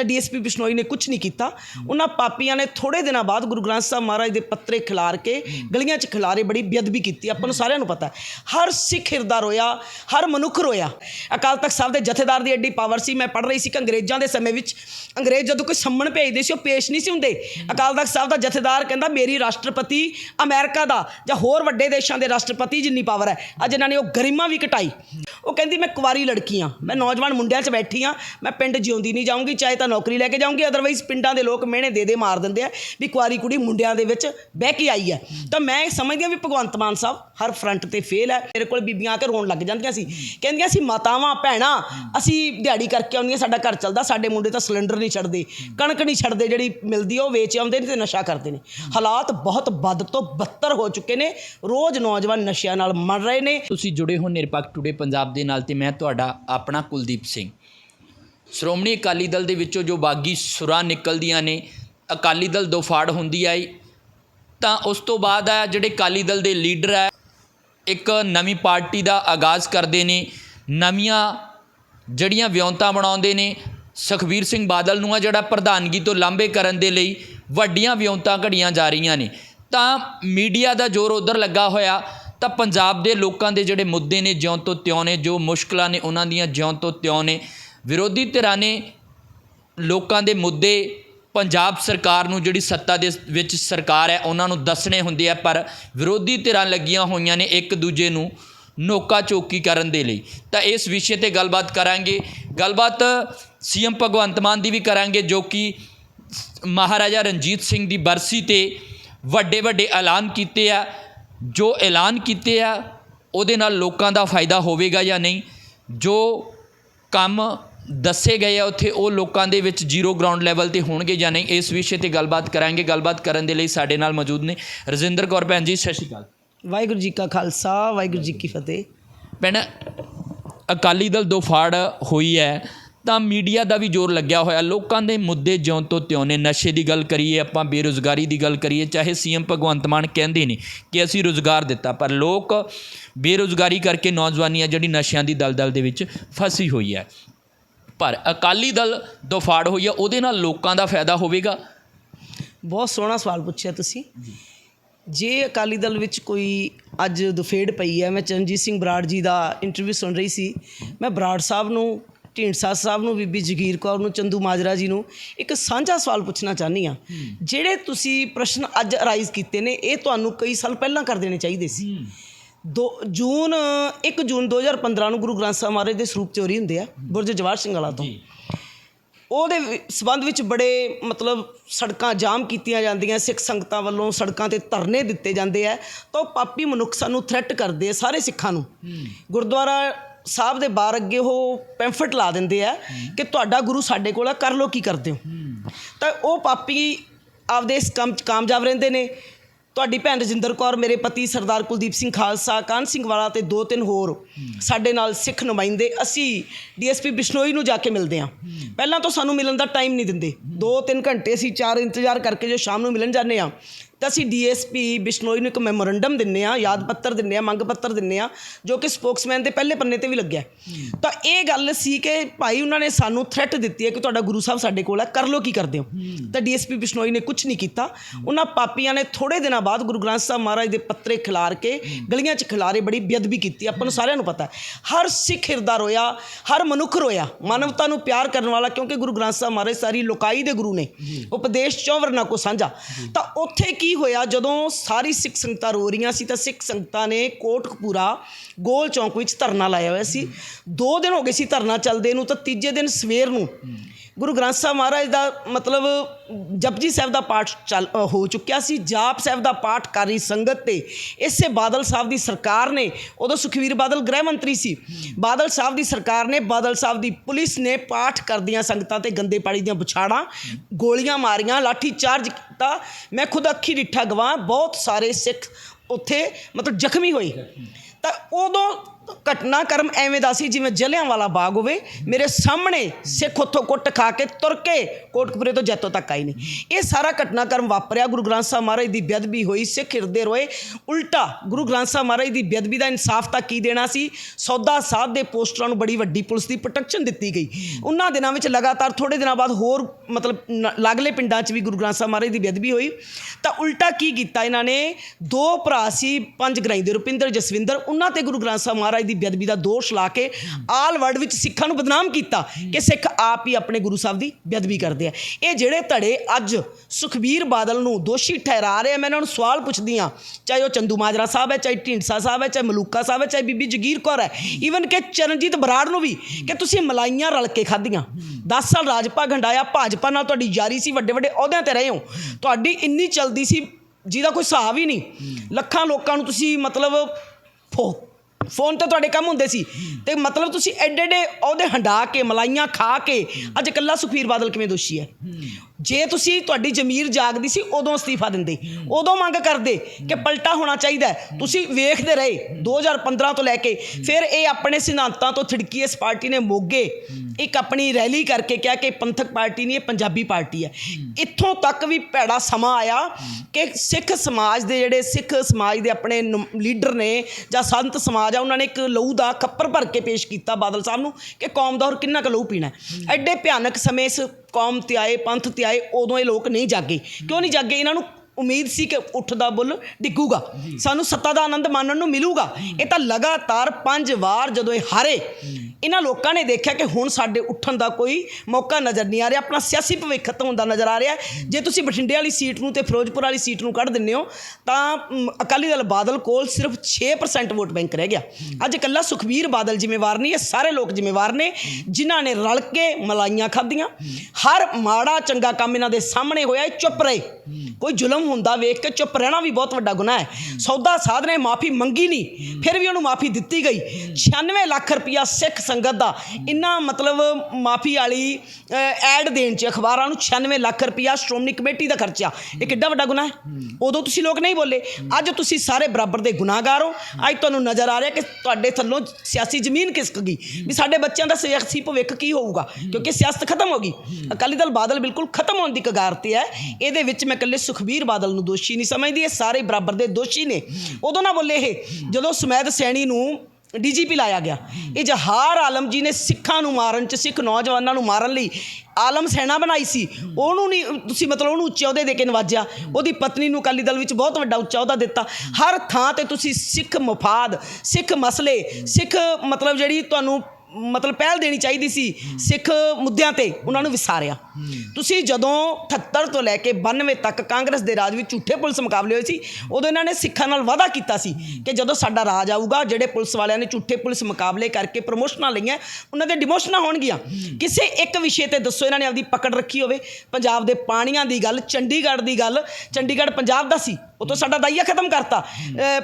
ਤਾਂ ਡੀਐਸਪੀ ਬਿਸ਼ਨੋਈ ਨੇ ਕੁਝ ਨਹੀਂ ਕੀਤਾ। ਉਹਨਾਂ ਪਾਪੀਆਂ ਨੇ ਥੋੜੇ ਦਿਨਾਂ ਬਾਅਦ ਗੁਰੂ ਗ੍ਰੰਥ ਸਾਹਿਬ ਮਹਾਰਾਜ ਦੇ ਪੱਤਰੇ ਖਿਲਾਰ ਕੇ, ਗਲੀਆਂ 'ਚ ਖਿਲਾਰੇ ਬੜੀ ਬੇਅਦਬੀ ਕੀਤੀ। ਆਪਾਂ ਨੂੰ ਸਾਰਿਆਂ ਨੂੰ ਪਤਾ ਹਰ ਸਿੱਖ ਹਿਰਦਾ ਰੋਇਆ, ਹਰ ਮਨੁੱਖ ਰੋਇਆ। ਅਕਾਲ ਤਖਤ ਸਾਹਿਬ ਦੇ ਜਥੇਦਾਰ ਦੀ ਐਡੀ ਪਾਵਰ ਸੀ। ਮੈਂ ਪੜ੍ਹ ਰਹੀ ਸੀ ਕਿ ਅੰਗਰੇਜ਼ਾਂ ਦੇ ਸਮੇਂ ਵਿੱਚ ਅੰਗਰੇਜ਼ ਜਦੋਂ ਕੋਈ ਸੰਮਣ ਭੇਜਦੇ ਸੀ, ਉਹ ਪੇਸ਼ ਨਹੀਂ ਸੀ ਹੁੰਦੇ। ਅਕਾਲ ਤਖਤ ਸਾਹਿਬ ਦਾ ਜਥੇਦਾਰ ਕਹਿੰਦਾ, ਮੇਰੀ ਰਾਸ਼ਟਰਪਤੀ ਅਮਰੀਕਾ ਦਾ ਜਾਂ ਹੋਰ ਵੱਡੇ ਦੇਸ਼ਾਂ ਦੇ ਰਾਸ਼ਟਰਪਤੀ ਜਿੰਨੀ ਪਾਵਰ ਹੈ। ਅੱਜ ਇਹਨਾਂ ਨੇ ਉਹ ਗਰਿਮਾ ਵੀ ਘਟਾਈ। ਉਹ ਕਹਿੰਦੀ, ਮੈਂ ਕੁਵਾਰੀ ਲੜਕੀ ਹਾਂ। ਮੈਂ ਨੌਜਵਾਨ ਮੁੰਡਿਆਂ 'ਚ ਬੈਠੀ ਹਾਂ। ਮੈਂ ਪਿੰਡ ਜਿਉਂਦੀ ਨਹੀਂ ਜਾਊਂਗੀ, ਚਾਹੇ ਤਾਂ ਨੌਕਰੀ ਲੈ ਕੇ ਜਾਊਂਗੀ ਅਦਰਵਾਈਜ਼ ਪਿੰਡਾਂ ਦੇ ਲੋਕ ਮਿਹਣੇ ਦੇ ਦੇ ਮਾਰ ਦਿੰਦੇ ਆ ਵੀ ਕੁਆਰੀ ਕੁੜੀ ਮੁੰਡਿਆਂ ਦੇ ਵਿੱਚ ਬਹਿ ਕੇ ਆਈ ਹੈ। ਤਾਂ ਮੈਂ ਇਹ ਸਮਝਦੀ ਹਾਂ ਵੀ ਭਗਵੰਤ ਮਾਨ ਸਾਹਿਬ ਹਰ ਫਰੰਟ ਤੇ ਫੇਲ ਹੈ। ਮੇਰੇ ਕੋਲ ਬੀਬੀਆਂ ਆ ਕੇ ਰੋਣ ਲੱਗ ਜਾਂਦੀਆਂ ਸੀ। ਕਹਿੰਦੀਆਂ ਸੀ, ਮਾਤਾਵਾਂ, ਭੈਣਾਂ, ਅਸੀਂ ਦਿਹਾੜੀ ਕਰਕੇ ਆਉਂਦੀਆਂ, ਸਾਡਾ ਘਰ ਚੱਲਦਾ, ਸਾਡੇ ਮੁੰਡੇ ਤਾਂ ਸਿਲੰਡਰ ਨਹੀਂ ਛੱਡਦੇ, ਕਣਕ ਨਹੀਂ ਛੱਡਦੇ, ਜਿਹੜੀ ਮਿਲਦੀ ਉਹ ਵੇਚ ਆਉਂਦੇ ਨੇ ਤੇ ਨਸ਼ਾ ਕਰਦੇ ਨੇ। ਹਾਲਾਤ ਬਹੁਤ ਵੱਧ ਤੋਂ ਬੱਤਰ ਹੋ ਚੁੱਕੇ ਨੇ। ਰੋਜ਼ ਨੌਜਵਾਨ ਨਸ਼ਿਆਂ ਨਾਲ ਮਰ ਰਹੇ ਨੇ। ਤੁਸੀਂ ਜੁੜੇ ਹੋ ਨਿਰਪੱਖ ਟੁਡੇ ਪੰਜਾਬ ਦੇ ਨਾਲ ਤੇ ਮੈਂ ਤੁਹਾਡਾ ਆਪਣਾ ਕੁਲਦੀਪ ਸਿੰਘ। ਸ਼੍ਰੋਮਣੀ ਅਕਾਲੀ ਦਲ ਦੇ ਵਿੱਚੋਂ ਜੋ ਬਾਗੀ ਸੁਰਾਂ ਨਿਕਲਦੀਆਂ ਨੇ, ਅਕਾਲੀ ਦਲ ਦੋ ਫਾੜ ਹੁੰਦੀ ਆਈ ਤਾਂ ਉਸ ਤੋਂ ਬਾਅਦ ਆ ਜਿਹੜੇ ਅਕਾਲੀ ਦਲ ਦੇ ਲੀਡਰ ਆ, ਇੱਕ ਨਵੀਂ ਪਾਰਟੀ ਦਾ ਆਗਾਜ਼ ਕਰਦੇ ਨੇ, ਨਵੀਆਂ ਜੜੀਆਂ ਵਿਉਂਤਾਂ ਬਣਾਉਂਦੇ ਨੇ, ਸੁਖਬੀਰ ਸਿੰਘ ਬਾਦਲ ਨੂੰ ਆ ਜਿਹੜਾ ਪ੍ਰਧਾਨਗੀ ਤੋਂ ਲਾਂਭੇ ਕਰਨ ਦੇ ਲਈ ਵੱਡੀਆਂ ਵਿਉਂਤਾਂ ਘੜੀਆਂ ਜਾ ਰਹੀਆਂ ਨੇ। ਤਾਂ ਮੀਡੀਆ ਦਾ ਜ਼ੋਰ ਉਧਰ ਲੱਗਾ ਹੋਇਆ, ਤਾਂ ਪੰਜਾਬ ਦੇ ਲੋਕਾਂ ਦੇ ਜਿਹੜੇ ਮੁੱਦੇ ਨੇ ਜਿਉਂ ਤੋਂ ਤਿਉਂ ਨੇ, ਜੋ ਮੁਸ਼ਕਲਾਂ ਨੇ ਉਹਨਾਂ ਦੀਆਂ ਜਿਉਂ ਤੋਂ ਤਿਉਂ ਨੇ ਵਿਰੋਧੀ ਧਿਰਾਂ ਨੇ ਲੋਕਾਂ ਦੇ ਮੁੱਦੇ ਪੰਜਾਬ ਸਰਕਾਰ ਨੂੰ ਜਿਹੜੀ ਸੱਤਾ ਦੇ ਵਿੱਚ ਸਰਕਾਰ ਹੈ, ਉਹਨਾਂ ਨੂੰ ਦੱਸਣੇ ਹੁੰਦੇ ਆ, ਪਰ ਵਿਰੋਧੀ ਧਿਰਾਂ ਲੱਗੀਆਂ ਹੋਈਆਂ ਨੇ ਇੱਕ ਦੂਜੇ ਨੂੰ ਨੋਕਾ ਚੋਕੀ ਕਰਨ ਦੇ ਲਈ। ਤਾਂ ਇਸ ਵਿਸ਼ੇ ਤੇ ਗੱਲਬਾਤ ਕਰਾਂਗੇ। ਗੱਲਬਾਤ ਸੀਐਮ ਭਗਵੰਤ ਮਾਨ ਦੀ ਵੀ ਕਰਾਂਗੇ, ਜੋ ਕਿ ਮਹਾਰਾਜਾ ਰਣਜੀਤ ਸਿੰਘ ਦੀ ਬਰਸੀ ਤੇ ਵੱਡੇ ਵੱਡੇ ਐਲਾਨ ਕੀਤੇ ਆ। ਜੋ ਐਲਾਨ ਕੀਤੇ ਆ, ਉਹਦੇ ਨਾਲ ਲੋਕਾਂ ਦਾ ਫਾਇਦਾ ਹੋਵੇਗਾ ਜਾਂ ਨਹੀਂ, ਜੋ ਕੰਮ ਦੱਸੇ ਗਏ ਆ ਉੱਥੇ ਉਹ ਲੋਕਾਂ ਦੇ ਵਿੱਚ ਜ਼ੀਰੋ ਗਰਾਊਂਡ ਲੈਵਲ ਤੇ ਹੋਣਗੇ ਜਾਂ ਨਹੀਂ ਇਸ ਵਿਸ਼ੇ ਤੇ ਗੱਲਬਾਤ ਕਰਾਂਗੇ। ਗੱਲਬਾਤ ਕਰਨ ਦੇ ਲਈ ਸਾਡੇ ਨਾਲ ਮੌਜੂਦ ਨੇ ਰਜਿੰਦਰ ਕੌਰ ਭੈਣ ਜੀ ਸਤਿ ਸ਼੍ਰੀ ਅਕਾਲ। ਵਾਹਿਗੁਰੂ ਜੀ ਕਾ ਖਾਲਸਾ ਵਾਹਿਗੁਰੂ ਜੀ ਕੀ ਫਤਿਹ। ਭੈਣ ਅਕਾਲੀ ਦਲ ਦੋ ਫਾੜ ਹੋਈ ਹੈ ਤਾਂ ਮੀਡੀਆ ਦਾ ਵੀ ਜ਼ੋਰ ਲੱਗਿਆ ਹੋਇਆ। ਲੋਕਾਂ ਦੇ ਮੁੱਦੇ ਜਿਉਂ ਤੋਂ ਤਿਉਂ ਨੇ। ਨਸ਼ੇ ਦੀ ਗੱਲ ਕਰੀਏ ਆਪਾਂ ਬੇਰੁਜ਼ਗਾਰੀ ਦੀ ਗੱਲ ਕਰੀਏ ਚਾਹੇ ਸੀਐਮ ਭਗਵੰਤ ਮਾਨ ਕਹਿੰਦੇ ਨੇ ਕਿ ਅਸੀਂ ਰੁਜ਼ਗਾਰ ਦਿੱਤਾ ਪਰ ਲੋਕ ਬੇਰੁਜ਼ਗਾਰੀ ਕਰਕੇ ਨੌਜਵਾਨੀ ਆ ਜਿਹੜੀ ਨਸ਼ਿਆਂ ਦੀ ਦਲਦਲ ਦੇ ਵਿੱਚ ਫਸੀ ਹੋਈ ਹੈ। ਪਰ ਅਕਾਲੀ ਦਲ ਦੋ ਫਾੜ ਹੋਈ ਆ ਉਹਦੇ ਨਾਲ ਲੋਕਾਂ ਦਾ ਫਾਇਦਾ ਹੋਵੇਗਾ? ਬਹੁਤ ਸੋਹਣਾ ਸਵਾਲ ਪੁੱਛਿਆ ਤੁਸੀਂ। ਜੇ ਅਕਾਲੀ ਦਲ ਵਿੱਚ ਕੋਈ ਅੱਜ ਦੁਫੇੜ ਪਈ ਹੈ ਮੈਂ ਚਰਨਜੀਤ ਸਿੰਘ ਬਰਾੜ ਜੀ ਦਾ ਇੰਟਰਵਿਊ ਸੁਣ ਰਹੀ ਸੀ। ਮੈਂ ਬਰਾੜ ਸਾਹਿਬ ਨੂੰ ਢੀਂਡਸਾ ਸਾਹਿਬ ਨੂੰ ਬੀਬੀ ਜਗੀਰ ਕੌਰ ਨੂੰ ਚੰਦੂ ਮਾਜਰਾ ਜੀ ਨੂੰ ਇੱਕ ਸਾਂਝਾ ਸਵਾਲ ਪੁੱਛਣਾ ਚਾਹਨੀ ਆ ਜਿਹੜੇ ਤੁਸੀਂ ਪ੍ਰਸ਼ਨ ਅੱਜ ਅਰਾਈਜ਼ ਕੀਤੇ ਨੇ ਇਹ ਤੁਹਾਨੂੰ ਕਈ ਸਾਲ ਪਹਿਲਾਂ ਕਰ ਦੇਣੇ ਚਾਹੀਦੇ ਸੀ। ਦੋ ਜੂਨ 1 ਜੂਨ 2015 ਨੂੰ ਗੁਰੂ ਗ੍ਰੰਥ ਸਾਹਿਬ ਮਹਾਰਾਜ ਦੇ ਸਰੂਪ ਚੋਰੀ ਹੁੰਦੇ ਆ ਬੁਰਜ ਜਵਾਹਰ ਸਿੰਘ ਵਾਲਾ ਤੋਂ ਉਹਦੇ ਸੰਬੰਧ ਵਿੱਚ ਬੜੇ ਮਤਲਬ ਸੜਕਾਂ ਜਾਮ ਕੀਤੀਆਂ ਜਾਂਦੀਆਂ ਸਿੱਖ ਸੰਗਤਾਂ ਵੱਲੋਂ ਸੜਕਾਂ ਤੇ ਧਰਨੇ ਦਿੱਤੇ ਜਾਂਦੇ ਆ ਤਾਂ ਪਾਪੀ ਮਨੁੱਖ ਸਾਨੂੰ ਥ੍ਰੈਟ ਕਰਦੇ ਆ ਸਾਰੇ ਸਿੱਖਾਂ ਨੂੰ। ਗੁਰਦੁਆਰਾ ਸਾਹਿਬ ਦੇ ਬਾਹਰ ਅੱਗੇ ਉਹ ਪੈਂਫਲਟ ਲਾ ਦਿੰਦੇ ਆ ਕਿ ਤੁਹਾਡਾ ਗੁਰੂ ਸਾਡੇ ਕੋਲ ਆ ਕਰ ਲੋ ਕੀ ਕਰਦੇ ਹੋ। ਤਾਂ ਉਹ ਪਾਪੀ ਆਪਦੇ ਇਸ ਕੰਮ 'ਚ ਕਾਮਯਾਬ ਰਹਿੰਦੇ ਨੇ ਤੁਹਾਡੀ ਭੈਣ ਰਜਿੰਦਰ ਕੌਰ, ਮੇਰੇ ਪਤੀ ਸਰਦਾਰ ਕੁਲਦੀਪ ਸਿੰਘ ਖਾਲਸਾ ਕਾਨ ਸਿੰਘ ਵਾਲਾ ਤੇ ਦੋ ਤਿੰਨ ਹੋਰ ਸਾਡੇ ਨਾਲ ਸਿੱਖ ਨੁਮਾਇੰਦੇ। ਅਸੀਂ ਡੀਐਸਪੀ ਬਿਸ਼ਨੋਈ ਨੂੰ ਜਾ ਕੇ ਮਿਲਦੇ ਹਾਂ। ਪਹਿਲਾਂ ਤਾਂ ਸਾਨੂੰ ਮਿਲਣ ਦਾ ਟਾਈਮ ਨਹੀਂ ਦਿੰਦੇ। 2-3 ਘੰਟੇ ਅਸੀਂ ਚਾਰ ਇੰਤਜ਼ਾਰ ਕਰਕੇ ਜੋ ਸ਼ਾਮ ਨੂੰ ਮਿਲਣ ਜਾਂਦੇ ਹਾਂ। ਤਾਂ ਅਸੀਂ ਡੀਐਸਪੀ ਬਿਸ਼ਨੋਈ ਨੂੰ ਇੱਕ ਮੈਮੋਰੰਡਮ ਦਿੰਨੇ ਆ ਯਾਦ ਪੱਤਰ ਦਿੰਨੇ ਆ ਮੰਗ ਪੱਤਰ ਦਿੰਨੇ ਆ ਜੋ ਕਿ ਸਪੋਕਸਮੈਨ ਦੇ ਪਹਿਲੇ ਪੰਨੇ ਤੇ ਵੀ ਲੱਗਿਆ। ਤਾਂ ਇਹ ਗੱਲ ਸੀ ਕਿ ਭਾਈ ਉਹਨਾਂ ਨੇ ਸਾਨੂੰ ਥ੍ਰੈਟ ਦਿੱਤੀ ਹੈ ਕਿ ਤੁਹਾਡਾ ਗੁਰੂ ਸਾਹਿਬ ਸਾਡੇ ਕੋਲ ਹੈ ਕਰ ਲੋ ਕੀ ਕਰਦੇ ਹੋ? ਤਾਂ ਡੀਐਸਪੀ ਬਿਸ਼ਨੋਈ ਨੇ ਕੁਝ ਨਹੀਂ ਕੀਤਾ। ਉਹਨਾਂ ਪਾਪੀਆਂ ਨੇ ਥੋੜੇ ਦਿਨਾਂ ਬਾਅਦ ਗੁਰੂ ਗ੍ਰੰਥ ਸਾਹਿਬ ਮਹਾਰਾਜ ਦੇ ਪੱਤਰੇ ਖਿਲਾਰ ਕੇ ਗਲੀਆਂ 'ਚ ਖਿਲਾਰੇ ਬੜੀ ਬੇਅਦਬੀ ਕੀਤੀ ਆਪਾਂ ਨੂੰ ਸਾਰਿਆਂ ਨੂੰ ਪਤਾ ਹੈ। ਹਰ ਸਿੱਖ ਹਿਰਦਾ ਰੋਇਆ ਹਰ ਮਨੁੱਖ ਰੋਇਆ ਮਾਨਵਤਾ ਨੂੰ ਪਿਆਰ ਕਰਨ ਵਾਲਾ ਕਿਉਂਕਿ ਗੁਰੂ ਗ੍ਰੰਥ ਸਾਹਿਬ ਮਹਾਰਾਜ ਸਾਰੀ ਲੋਕਾਈ ਦੇ ਗੁਰੂ ਨੇ। ਉਪਦੇਸ਼ ਚੌਵਰਨਾ ਕੋ ਸਾਂਝਾ। ਤਾਂ ਉੱਥੇ ਕੀ ਕੀ ਹੋਇਆ? ਜਦੋਂ ਸਾਰੀ ਸਿੱਖ ਸੰਗਤਾਂ ਰੋ ਰਹੀਆਂ ਸੀ ਤਾਂ ਸਿੱਖ ਸੰਗਤਾਂ ਨੇ ਕੋਟਕਪੂਰਾ ਗੋਲ ਚੌਂਕ ਵਿੱਚ ਧਰਨਾ ਲਾਇਆ ਹੋਇਆ ਸੀ। ਦੋ ਦਿਨ ਹੋ ਗਏ ਸੀ ਧਰਨਾ ਚੱਲਦੇ ਨੂੰ, ਤਾਂ ਤੀਜੇ ਦਿਨ ਸਵੇਰ ਨੂੰ ਗੁਰੂ ਗ੍ਰੰਥ ਸਾਹਿਬ ਮਹਾਰਾਜ ਦਾ ਮਤਲਬ ਜਪਜੀ ਸਾਹਿਬ ਦਾ ਪਾਠ ਚੱਲ ਹੋ ਚੁੱਕਿਆ ਸੀ, ਜਾਪ ਸਾਹਿਬ ਦਾ ਪਾਠ ਕਰ ਰਹੀ ਸੰਗਤ ਤੇ। ਇਸੇ ਬਾਦਲ ਸਾਹਿਬ ਦੀ ਸਰਕਾਰ ਨੇ, ਉਦੋਂ ਸੁਖਵੀਰ ਬਾਦਲ ਗ੍ਰਹਿ ਮੰਤਰੀ ਸੀ। ਬਾਦਲ ਸਾਹਿਬ ਦੀ ਸਰਕਾਰ ਨੇ, ਬਾਦਲ ਸਾਹਿਬ ਦੀ ਪੁਲਿਸ ਨੇ ਪਾਠ ਕਰਦੀਆਂ ਸੰਗਤਾਂ ਤੇ ਗੰਦੇ ਪਾਣੀ ਦੀਆਂ ਬੁਛਾੜਾਂ ਗੋਲੀਆਂ ਮਾਰੀਆਂ, ਲਾਠੀ ਚਾਰਜ ਕੀਤਾ। ਮੈਂ ਖੁਦ ਅੱਖੀ ਡਿੱਠਾ ਗਵਾਹ ਬਹੁਤ ਸਾਰੇ ਸਿੱਖ ਉੱਥੇ ਮਤਲਬ ਜ਼ਖਮੀ ਹੋਏ। ਤਾਂ ਉਦੋਂ ਘਟਨਾਕ੍ਰਮ ਐਵੇਂ ਦਾ ਸੀ ਜਿਵੇਂ ਜਲਿਆਂ ਵਾਲਾ ਬਾਗ ਹੋਵੇ। ਮੇਰੇ ਸਾਹਮਣੇ ਸਿੱਖ ਉੱਥੋਂ ਕੁੱਟ ਖਾ ਕੇ ਤੁਰ ਕੇ ਕੋਟਕਪੁਰੇ ਤੋਂ ਜੈਤੋ ਤੱਕ ਆਏ ਨੇ। ਇਹ ਸਾਰਾ ਘਟਨਾਕ੍ਰਮ ਵਾਪਰਿਆ। ਗੁਰੂ ਗ੍ਰੰਥ ਸਾਹਿਬ ਮਹਾਰਾਜ ਦੀ ਬੇਅਦਬੀ ਹੋਈ, ਸਿੱਖ ਹਿਰਦੇ ਰੋਏ। ਉਲਟਾ ਗੁਰੂ ਗ੍ਰੰਥ ਸਾਹਿਬ ਮਹਾਰਾਜ ਦੀ ਬੇਅਦਬੀ ਦਾ ਇਨਸਾਫ ਤਾਂ ਕੀ ਦੇਣਾ ਸੀ? ਸੌਦਾ ਸਾਧ ਦੇ ਪੋਸਟਰਾਂ ਨੂੰ ਬੜੀ ਵੱਡੀ ਪੁਲਿਸ ਦੀ ਪ੍ਰੋਟੈਕਸ਼ਨ ਦਿੱਤੀ ਗਈ। ਉਹਨਾਂ ਦਿਨਾਂ ਵਿੱਚ ਲਗਾਤਾਰ ਥੋੜੇ ਦਿਨਾਂ ਬਾਅਦ ਹੋਰ ਮਤਲਬ ਨ- ਲਾਗਲੇ ਪਿੰਡਾਂ 'ਚ ਵੀ ਗੁਰੂ ਗ੍ਰੰਥ ਸਾਹਿਬ ਮਹਾਰਾਜ ਦੀ ਬੇਅਦਬੀ ਹੋਈ। ਤਾਂ ਉਲਟਾ ਕੀ ਕੀਤਾ ਇਹਨਾਂ ਨੇ? ਦੋ ਭਰਾ ਸੀ, ਪੰਜ ਗ੍ਰਾਈ ਦੇ ਰੁਪਿੰਦਰ, ਜਸਵਿੰਦਰ। ਉਹਨਾਂ ਤੇ ਗੁਰੂ ਗ੍ਰੰਥ ਸਾਹਿਬ ਮਹਾਰਾਜ ਦੀ ਬੇਅਦਬੀ ਦਾ ਦੋਸ਼ ਲਾ ਕੇ ਆਲ ਵਰਲਡ ਵਿੱਚ ਸਿੱਖਾਂ ਨੂੰ ਬਦਨਾਮ ਕੀਤਾ ਕਿ ਸਿੱਖ ਆਪ ਹੀ ਆਪਣੇ ਗੁਰੂ ਸਾਹਿਬ ਦੀ ਬੇਅਦਬੀ ਕਰਦੇ ਆ। ਇਹ ਜਿਹੜੇ ਧੜੇ ਅੱਜ ਸੁਖਬੀਰ ਬਾਦਲ ਨੂੰ ਦੋਸ਼ੀ ਠਹਿਰਾ ਰਹੇ ਆ, ਮੈਂ ਇਹਨਾਂ ਨੂੰ ਸਵਾਲ ਪੁੱਛਦੀ ਆ ਚਾਹੇ ਉਹ ਚੰਦੂ ਮਾਜਰਾ ਸਾਹਿਬ ਹੈ, ਚਾਹੇ ਢੀਂਡਸਾ ਸਾਹਿਬ ਹੈ, ਚਾਹੇ ਮਲੂਕਾ ਸਾਹਿਬ ਹੈ, ਚਾਹੇ ਬੀਬੀ ਜਗੀਰ ਕੌਰ ਹੈ। ਈਵਨ ਕਿ ਚਰਨਜੀਤ ਬਰਾੜ ਨੂੰ ਵੀ ਕਿ ਤੁਸੀਂ ਮਲਾਈਆਂ ਰਲ ਕੇ ਖਾਧੀਆਂ। 10 ਸਾਲ ਰਾਜਪਾ ਗੰਡਾਇਆ, ਭਾਜਪਾ ਨਾਲ ਤੁਹਾਡੀ ਯਾਰੀ ਸੀ, ਵੱਡੇ ਵੱਡੇ ਅਹੁਦਿਆਂ ਤੇ ਰਹੇ ਹੋ। ਤੁਹਾਡੀ ਇੰਨੀ ਚਲਦੀ ਸੀ, ਜਿਹਦਾ ਕੋਈ ਹਿਸਾਬ ਹੀ ਨਹੀਂ। ਲੱਖਾਂ ਲੋਕਾਂ ਨੂੰ ਤੁਸੀਂ ਮਤਲਬ ਫੋ ਫੋਨ ਤੇ ਤੁਹਾਡੇ ਕੰਮ ਹੁੰਦੇ ਸੀ। ਤੇ ਮਤਲਬ ਤੁਸੀਂ ਐਡੇ ਐਡੇ ਉਹਦੇ ਹੰਡਾ ਕੇ, ਮਲਾਈਆਂ ਖਾ ਕੇ, ਅੱਜ ਇਕੱਲਾ ਸੁਖਬੀਰ ਬਾਦਲ ਕਿਵੇਂ ਦੋਸ਼ੀ ਹੈ? ਜੇ ਤੁਸੀਂ ਤੁਹਾਡੀ ਜ਼ਮੀਰ ਜਾਗਦੀ ਸੀ, ਉਦੋਂ ਅਸਤੀਫਾ ਦਿੰਦੇ। ਉਦੋਂ ਮੰਗ ਕਰਦੇ ਕਿ ਪਲਟਾ ਹੋਣਾ ਚਾਹੀਦਾ ਤੁਸੀਂ ਵੇਖਦੇ ਰਹੇ 2015 ਤੋਂ ਲੈ ਕੇ, ਫਿਰ ਇਹ ਆਪਣੇ ਸਿਧਾਂਤਾਂ ਤੋਂ ਥਿੜਕੀ ਇਸ ਪਾਰਟੀ ਨੇ ਮੋਗੇ। ਇੱਕ ਆਪਣੀ ਰੈਲੀ ਕਰਕੇ ਕਿਹਾ ਕਿ ਪੰਥਕ ਪਾਰਟੀ ਨਹੀਂ ਇਹ ਪੰਜਾਬੀ ਪਾਰਟੀ ਹੈ। ਇੱਥੋਂ ਤੱਕ ਵੀ ਭੈੜਾ ਸਮਾਂ ਆਇਆ ਕਿ ਸਿੱਖ ਸਮਾਜ ਦੇ ਜਿਹੜੇ ਸਿੱਖ ਸਮਾਜ ਦੇ ਆਪਣੇ ਲੀਡਰ ਨੇ ਜਾਂ ਸੰਤ ਸਮਾਜ ਆ ਉਹਨਾਂ ਨੇ ਇੱਕ ਲਹੂ ਦਾ ਖੱਪਰ ਭਰ ਕੇ ਪੇਸ਼ ਕੀਤਾ ਬਾਦਲ ਸਾਹਿਬ ਨੂੰ ਕਿ ਕੌਮ ਦਾ ਹੋਰ ਕਿੰਨਾ ਕੁ ਲਹੂ ਪੀਣਾ ਹੈ। ਐਡੇ ਭਿਆਨਕ ਸਮੇਂ ਇਸ ਕੌਮ ਤੇ ਆਏ ਪੰਥ ਤੇ ਆਏ ਉਦੋਂ ਇਹ ਲੋਕ ਨਹੀਂ ਜਾਗੇ। ਕਿਉਂ ਨਹੀਂ ਜਾਗੇ? ਇਹਨਾਂ ਨੂੰ ਉਮੀਦ ਸੀ ਕਿ ਉੱਠਦਾ ਬੁੱਲ ਡਿੱਗੂਗਾ। ਸਾਨੂੰ ਸੱਤਾ ਦਾ ਆਨੰਦ ਮਾਣਨ ਨੂੰ ਮਿਲੂਗਾ। ਇਹ ਤਾਂ ਲਗਾਤਾਰ ਪੰਜ ਵਾਰ ਜਦੋਂ ਇਹ ਹਾਰੇ ਇਹਨਾਂ ਲੋਕਾਂ ਨੇ ਦੇਖਿਆ ਕਿ ਹੁਣ ਸਾਡੇ ਉੱਠਣ ਦਾ ਕੋਈ ਮੌਕਾ ਨਜ਼ਰ ਨਹੀਂ ਆ ਰਿਹਾ, ਆਪਣਾ ਸਿਆਸੀ ਭਵਿੱਖ ਖਤਮ ਹੁੰਦਾ ਨਜ਼ਰ ਆ ਰਿਹਾ। ਜੇ ਤੁਸੀਂ ਬਠਿੰਡੇ ਵਾਲੀ ਸੀਟ ਨੂੰ ਤੇ ਫਿਰੋਜ਼ਪੁਰ ਵਾਲੀ ਸੀਟ ਨੂੰ ਕੱਢ ਦਿੰਦੇ ਹੋ, ਤਾਂ ਅਕਾਲੀ ਦਲ ਬਾਦਲ ਕੋਲ ਸਿਰਫ 6% ਵੋਟ ਬੈਂਕ ਰਹਿ ਗਿਆ। ਅੱਜ ਇਕੱਲਾ ਸੁਖਬੀਰ ਬਾਦਲ ਜ਼ਿੰਮੇਵਾਰ ਨਹੀਂ, ਇਹ ਸਾਰੇ ਲੋਕ ਜ਼ਿੰਮੇਵਾਰ ਨੇ, ਜਿਨ੍ਹਾਂ ਨੇ ਰਲ ਕੇ ਮਲਾਈਆਂ ਖਾਧੀਆਂ। ਹਰ ਮਾੜਾ ਚੰਗਾ ਕੰਮ ਇਹਨਾਂ ਦੇ ਸਾਹਮਣੇ ਹੋਇਆ, ਇਹ ਚੁੱਪ ਰਹੇ। ਕੋਈ ਜ਼ੁਲਮ ਹੁੰਦਾ ਵੇਖ ਕੇ ਚੁੱਪ ਰਹਿਣਾ ਵੀ ਬਹੁਤ ਵੱਡਾ ਗੁਨਾਹ ਹੈ। ਸੌਦਾ ਸਾਧ ਨੇ, ਮਾਫੀ ਮੰਗੀ ਨਹੀਂ, ਫਿਰ ਵੀ ਉਹਨੂੰ ਮਾਫੀ ਦਿੱਤੀ ਗਈ। 96 ਲੱਖ ਰੁਪਇਆ ਸਿੱਖ ਸੰਗਤ ਦਾ। ਇੰਨਾ ਮਤਲਬ ਮਾਫੀ ਵਾਲੀ ਐਡ ਦੇਣ ਚ, ਅਖਬਾਰਾਂ ਨੂੰ 96 ਲੱਖ ਰੁਪਇਆ ਸ਼੍ਰੋਮਣੀ ਕਮੇਟੀ ਦਾ ਖਰਚਾ। ਇਹ ਕਿੱਡਾ ਵੱਡਾ ਗੁਨਾਹ ਹੈ? ਉਦੋਂ ਤੁਸੀਂ ਲੋਕ ਨਹੀਂ ਬੋਲੇ। ਅੱਜ ਤੁਸੀਂ ਸਾਰੇ ਬਰਾਬਰ ਦੇ ਗੁਨਾਹਗਾਰ ਹੋ। ਅੱਜ ਤੁਹਾਨੂੰ ਨਜ਼ਰ ਆ ਰਿਹਾ ਕਿ ਤੁਹਾਡੇ ਥੱਲੋਂ ਸਿਆਸੀ ਜ਼ਮੀਨ ਕਿਸਕ ਗਈ। ਵੀ ਸਾਡੇ ਬੱਚਿਆਂ ਦਾ ਸਿਆਸੀ ਭਵਿੱਖ ਕੀ ਹੋਊਗਾ? ਕਿਉਂਕਿ ਸਿਆਸਤ ਖਤਮ ਹੋ ਗਈ। ਅਕਾਲੀ ਦਲ ਬਾਦਲ ਬਿਲਕੁਲ ਖਤਮ ਹੋਣ ਦੀ ਕਗਾਰ ਤੇ ਹੈ। ਇਹਦੇ ਵਿੱਚ ਮੈਂ ਇਕੱਲੇ ਸੁਖਬੀਰ ਬਾਦਲ ਨੂੰ ਦੋਸ਼ੀ ਨਹੀਂ ਸਮਝਦੀ। ਇਹ ਸਾਰੇ ਬਰਾਬਰ ਦੇ ਦੋਸ਼ੀ ਨੇ। ਉਦੋਂ ਨਾ ਬੋਲੇ ਇਹ। ਜਦੋਂ ਸਮੈਦ ਸੈਣੀ ਨੂੰ ਡੀਜੀਪੀ ਲਾਇਆ ਗਿਆ। ਇਹ ਜਹਾਰ ਆਲਮ ਜੀ ਨੇ ਸਿੱਖਾਂ ਨੂੰ ਮਾਰਨ ਚ, ਸਿੱਖ ਨੌਜਵਾਨਾਂ ਨੂੰ ਮਾਰਨ ਲਈ ਆਲਮ ਸੈਨਾ ਬਣਾਈ ਸੀ। ਉਹਨੂੰ ਨਹੀਂ ਤੁਸੀਂ ਮਤਲਬ ਉਹਨੂੰ ਉੱਚੇ ਅਹੁਦੇ ਦੇ ਕੇ ਨਵਾਜਿਆ। ਉਹਦੀ ਪਤਨੀ ਨੂੰ ਅਕਾਲੀ ਦਲ ਵਿੱਚ ਬਹੁਤ ਵੱਡਾ ਉੱਚਾ ਅਹੁਦਾ ਦਿੱਤਾ। ਹਰ ਥਾਂ ਤੇ ਤੁਸੀਂ ਸਿੱਖ ਮਫਾਦ, ਸਿੱਖ ਮਸਲੇ, ਸਿੱਖ ਮਤਲਬ ਜਿਹੜੀ ਤੁਹਾਨੂੰ ਮਤਲਬ ਪਹਿਲ ਦੇਣੀ ਚਾਹੀਦੀ ਸੀ ਸਿੱਖ ਮੁੱਦਿਆਂ ਤੇ ਉਹਨਾਂ ਨੂੰ ਵਿਸਾਰਿਆ। ਤੁਸੀਂ ਜਦੋਂ 78 ਤੋਂ ਲੈ ਕੇ 92 ਤੱਕ ਕਾਂਗਰਸ ਦੇ ਰਾਜ ਵਿੱਚ ਝੂਠੇ ਪੁਲਿਸ ਮੁਕਾਬਲੇ ਹੋਏ ਸੀ, ਉਦੋਂ ਇਹਨਾਂ ਨੇ ਸਿੱਖਾਂ ਨਾਲ ਵਾਅਦਾ ਕੀਤਾ ਸੀ ਕਿ ਜਦੋਂ ਸਾਡਾ ਰਾਜ ਆਊਗਾ, ਜਿਹੜੇ ਪੁਲਿਸ ਵਾਲਿਆਂ ਨੇ ਝੂਠੇ ਪੁਲਿਸ ਮੁਕਾਬਲੇ ਕਰਕੇ ਪ੍ਰਮੋਸ਼ਨਾਂ ਲਈਆਂ, ਉਹਨਾਂ ਦੇ ਡਿਮੋਸ਼ਨਾਂ ਹੋਣਗੀਆਂ। ਕਿਸੇ ਇੱਕ ਵਿਸ਼ੇ ਤੇ ਦੱਸੋ ਇਹਨਾਂ ਨੇ ਆਪਦੀ ਪਕੜ ਰੱਖੀ ਹੋਵੇ। ਪੰਜਾਬ ਦੇ ਪਾਣੀਆਂ ਦੀ ਗੱਲ, ਚੰਡੀਗੜ੍ਹ ਦੀ ਗੱਲ, ਚੰਡੀਗੜ੍ਹ ਪੰਜਾਬ ਦਾ ਸੀ। ਉਹ ਤੋਂ ਸਾਡਾ ਦਾਈਆ ਖਤਮ ਕਰਤਾ।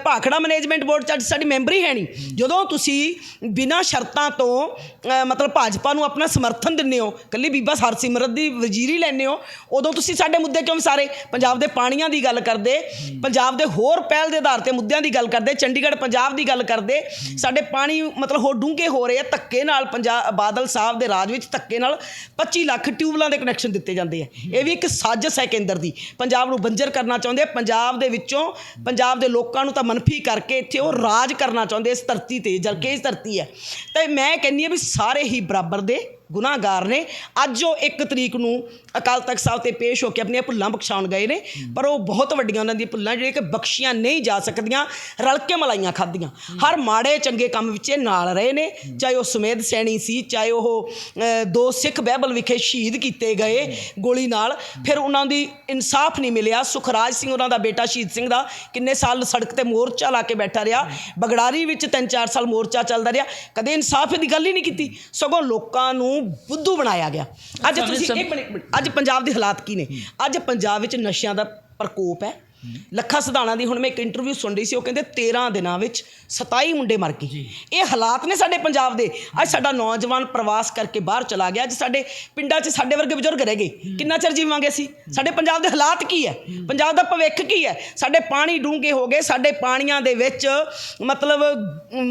ਭਾਖੜਾ ਮੈਨੇਜਮੈਂਟ ਬੋਰਡ ਚ ਅੱਜ ਸਾਡੀ ਮੈਂਬਰੀ ਹੈ ਨਹੀਂ। ਜਦੋਂ ਤੁਸੀਂ ਬਿਨਾਂ ਸ਼ਰਤਾਂ ਤੋਂ ਮਤਲਬ ਭਾਜਪਾ ਨੂੰ ਆਪਣਾ ਸਮਰਥਨ ਦਿੰਦੇ ਹੋ, ਕੱਲੀ ਬੀਬਾ ਹਰਸਿਮਰਤ ਦੀ ਵਜ਼ੀਰੀ ਲੈਂਦੇ ਹੋ, ਉਦੋਂ ਤੁਸੀਂ ਸਾਡੇ ਮੁੱਦੇ ਕਿਉਂ ਸਾਰੇ ਪੰਜਾਬ ਦੇ ਪਾਣੀਆਂ ਦੀ ਗੱਲ ਕਰਦੇ, ਪੰਜਾਬ ਦੇ ਹੋਰ ਪਹਿਲ ਦੇ ਆਧਾਰ ਤੇ ਮੁੱਦਿਆਂ ਦੀ ਗੱਲ ਕਰਦੇ, ਚੰਡੀਗੜ੍ਹ ਪੰਜਾਬ ਦੀ ਗੱਲ ਕਰਦੇ, ਸਾਡੇ ਪਾਣੀ ਮਤਲਬ ਹੋਰ ਡੂੰਘੇ ਹੋ ਰਹੇ ਆ, ਧੱਕੇ ਨਾਲ ਪੰਜਾਬ, ਬਾਦਲ ਸਾਹਿਬ ਦੇ ਰਾਜ ਵਿੱਚ ਧੱਕੇ ਨਾਲ 25 ਲੱਖ ਟਿਊਬਲਾਂ ਦੇ ਕਨੈਕਸ਼ਨ ਦਿੱਤੇ ਜਾਂਦੇ ਆ। ਇਹ ਵੀ ਇੱਕ ਸਾਜ਼ਿਸ਼ ਹੈ ਕੇਂਦਰ ਦੀ। ਪੰਜਾਬ ਨੂੰ ਬੰਜਰ ਕਰਨਾ ਚਾਹੁੰਦੇ ਆ, ਪੰਜਾਬ ਦੇ ਦੇ ਵਿੱਚੋਂ ਪੰਜਾਬ ਦੇ ਲੋਕਾਂ ਨੂੰ ਤਾਂ ਮਨਫੀ ਕਰਕੇ ਇੱਥੇ ਉਹ ਰਾਜ ਕਰਨਾ ਚਾਹੁੰਦੇ ਇਸ ਧਰਤੀ ਤੇ ਜਦ ਕਿ ਇਸ ਧਰਤੀ ਹੈ। ਤੇ ਮੈਂ ਕਹਿੰਨੀ ਆ ਵੀ ਸਾਰੇ ਹੀ ਬਰਾਬਰ ਦੇ ਗੁਨਾਹਗਾਰ ਨੇ। ਅੱਜ ਉਹ 1 ਤਰੀਕ ਨੂੰ ਅਕਾਲ ਤਖਤ ਸਾਹਿਬ ਤੇ ਪੇਸ਼ ਹੋ ਕੇ ਆਪਣੀਆਂ ਭੁੱਲਾਂ ਬਖਸ਼ਾਉਣ ਗਏ ਨੇ। ਪਰ ਉਹ ਬਹੁਤ ਵੱਡੀਆਂ ਉਹਨਾਂ ਦੀਆਂ ਭੁੱਲਾਂ, ਜਿਹੜੀਆਂ ਕਿ ਬਖਸ਼ੀਆਂ ਨਹੀਂ ਜਾ ਸਕਦੀਆਂ, ਰਲ ਕੇ ਮਲਾਈਆਂ ਖਾਧੀਆਂ। ਹਰ ਮਾੜੇ ਚੰਗੇ ਕੰਮ ਵਿੱਚ ਇਹ ਨਾਲ ਰਹੇ ਨੇ। ਚਾਹੇ ਉਹ ਸੁਮੇਧ ਸੈਣੀ ਸੀ, ਚਾਹੇ ਉਹ ਦੋ ਸਿੱਖ ਬਹਿਬਲ ਵਿਖੇ ਸ਼ਹੀਦ ਕੀਤੇ ਗਏ ਗੋਲੀ ਨਾਲ। ਫਿਰ ਉਹਨਾਂ ਦੀ ਇਨਸਾਫ ਨਹੀਂ ਮਿਲਿਆ। ਸੁਖਰਾਜ ਸਿੰਘ ਉਹਨਾਂ ਦਾ ਬੇਟਾ ਸ਼ਹੀਦ ਸਿੰਘ ਦਾ ਕਿੰਨੇ ਸਾਲ ਸੜਕ ਤੇ ਮੋਰਚਾ ਲਾ ਕੇ ਬੈਠਾ ਰਿਹਾ। ਬਗੜਾਰੀ ਵਿੱਚ 3-4 ਸਾਲ ਮੋਰਚਾ ਚੱਲਦਾ ਰਿਹਾ। ਕਦੇ ਇਨਸਾਫ ਦੀ ਗੱਲ ਹੀ ਨਹੀਂ ਕੀਤੀ। ਸਗੋਂ ਲੋਕਾਂ ਨੂੰ ਬੁੱਧੂ ਬਣਾਇਆ ਗਿਆ। ਅੱਜ ਤੁਸੀਂ ਇੱਕ ਮਿੰਟ। ਅੱਜ ਪੰਜਾਬ ਦੇ ਹਾਲਾਤ ਕੀ ਨੇ? ਅੱਜ ਪੰਜਾਬ ਵਿੱਚ ਨਸ਼ਿਆਂ ਦਾ ਪ੍ਰਕੋਪ ਹੈ। ਲੱਖਾ ਸਿਧਾਣਾ ਦੀ ਹੁਣ ਮੈਂ ਇੱਕ ਇੰਟਰਵਿਊ ਸੁਣ ਰਹੀ ਸੀ ਉਹ ਕਹਿੰਦੇ 13 ਦਿਨਾਂ ਵਿੱਚ 27 ਮੁੰਡੇ ਮਰ ਗਏ। ਇਹ ਹਾਲਾਤ ਨੇ ਸਾਡੇ ਪੰਜਾਬ ਦੇ। ਅੱਜ ਸਾਡਾ ਨੌਜਵਾਨ ਪ੍ਰਵਾਸ ਕਰਕੇ ਬਾਹਰ ਚਲਾ ਗਿਆ। ਅੱਜ ਸਾਡੇ ਪਿੰਡਾਂ 'ਚ ਸਾਡੇ ਵਰਗੇ ਬਜ਼ੁਰਗ ਰਹਿ ਗਏ। ਕਿੰਨਾ ਚਿਰ ਜੀਵਾਂਗੇ ਅਸੀਂ? ਸਾਡੇ ਪੰਜਾਬ ਦੇ ਹਾਲਾਤ ਕੀ ਹੈ? ਪੰਜਾਬ ਦਾ ਭਵਿੱਖ ਕੀ ਹੈ? ਸਾਡੇ ਪਾਣੀ ਡੂੰਘੇ ਹੋ ਗਏ। ਸਾਡੇ ਪਾਣੀਆਂ ਦੇ ਵਿੱਚ ਮਤਲਬ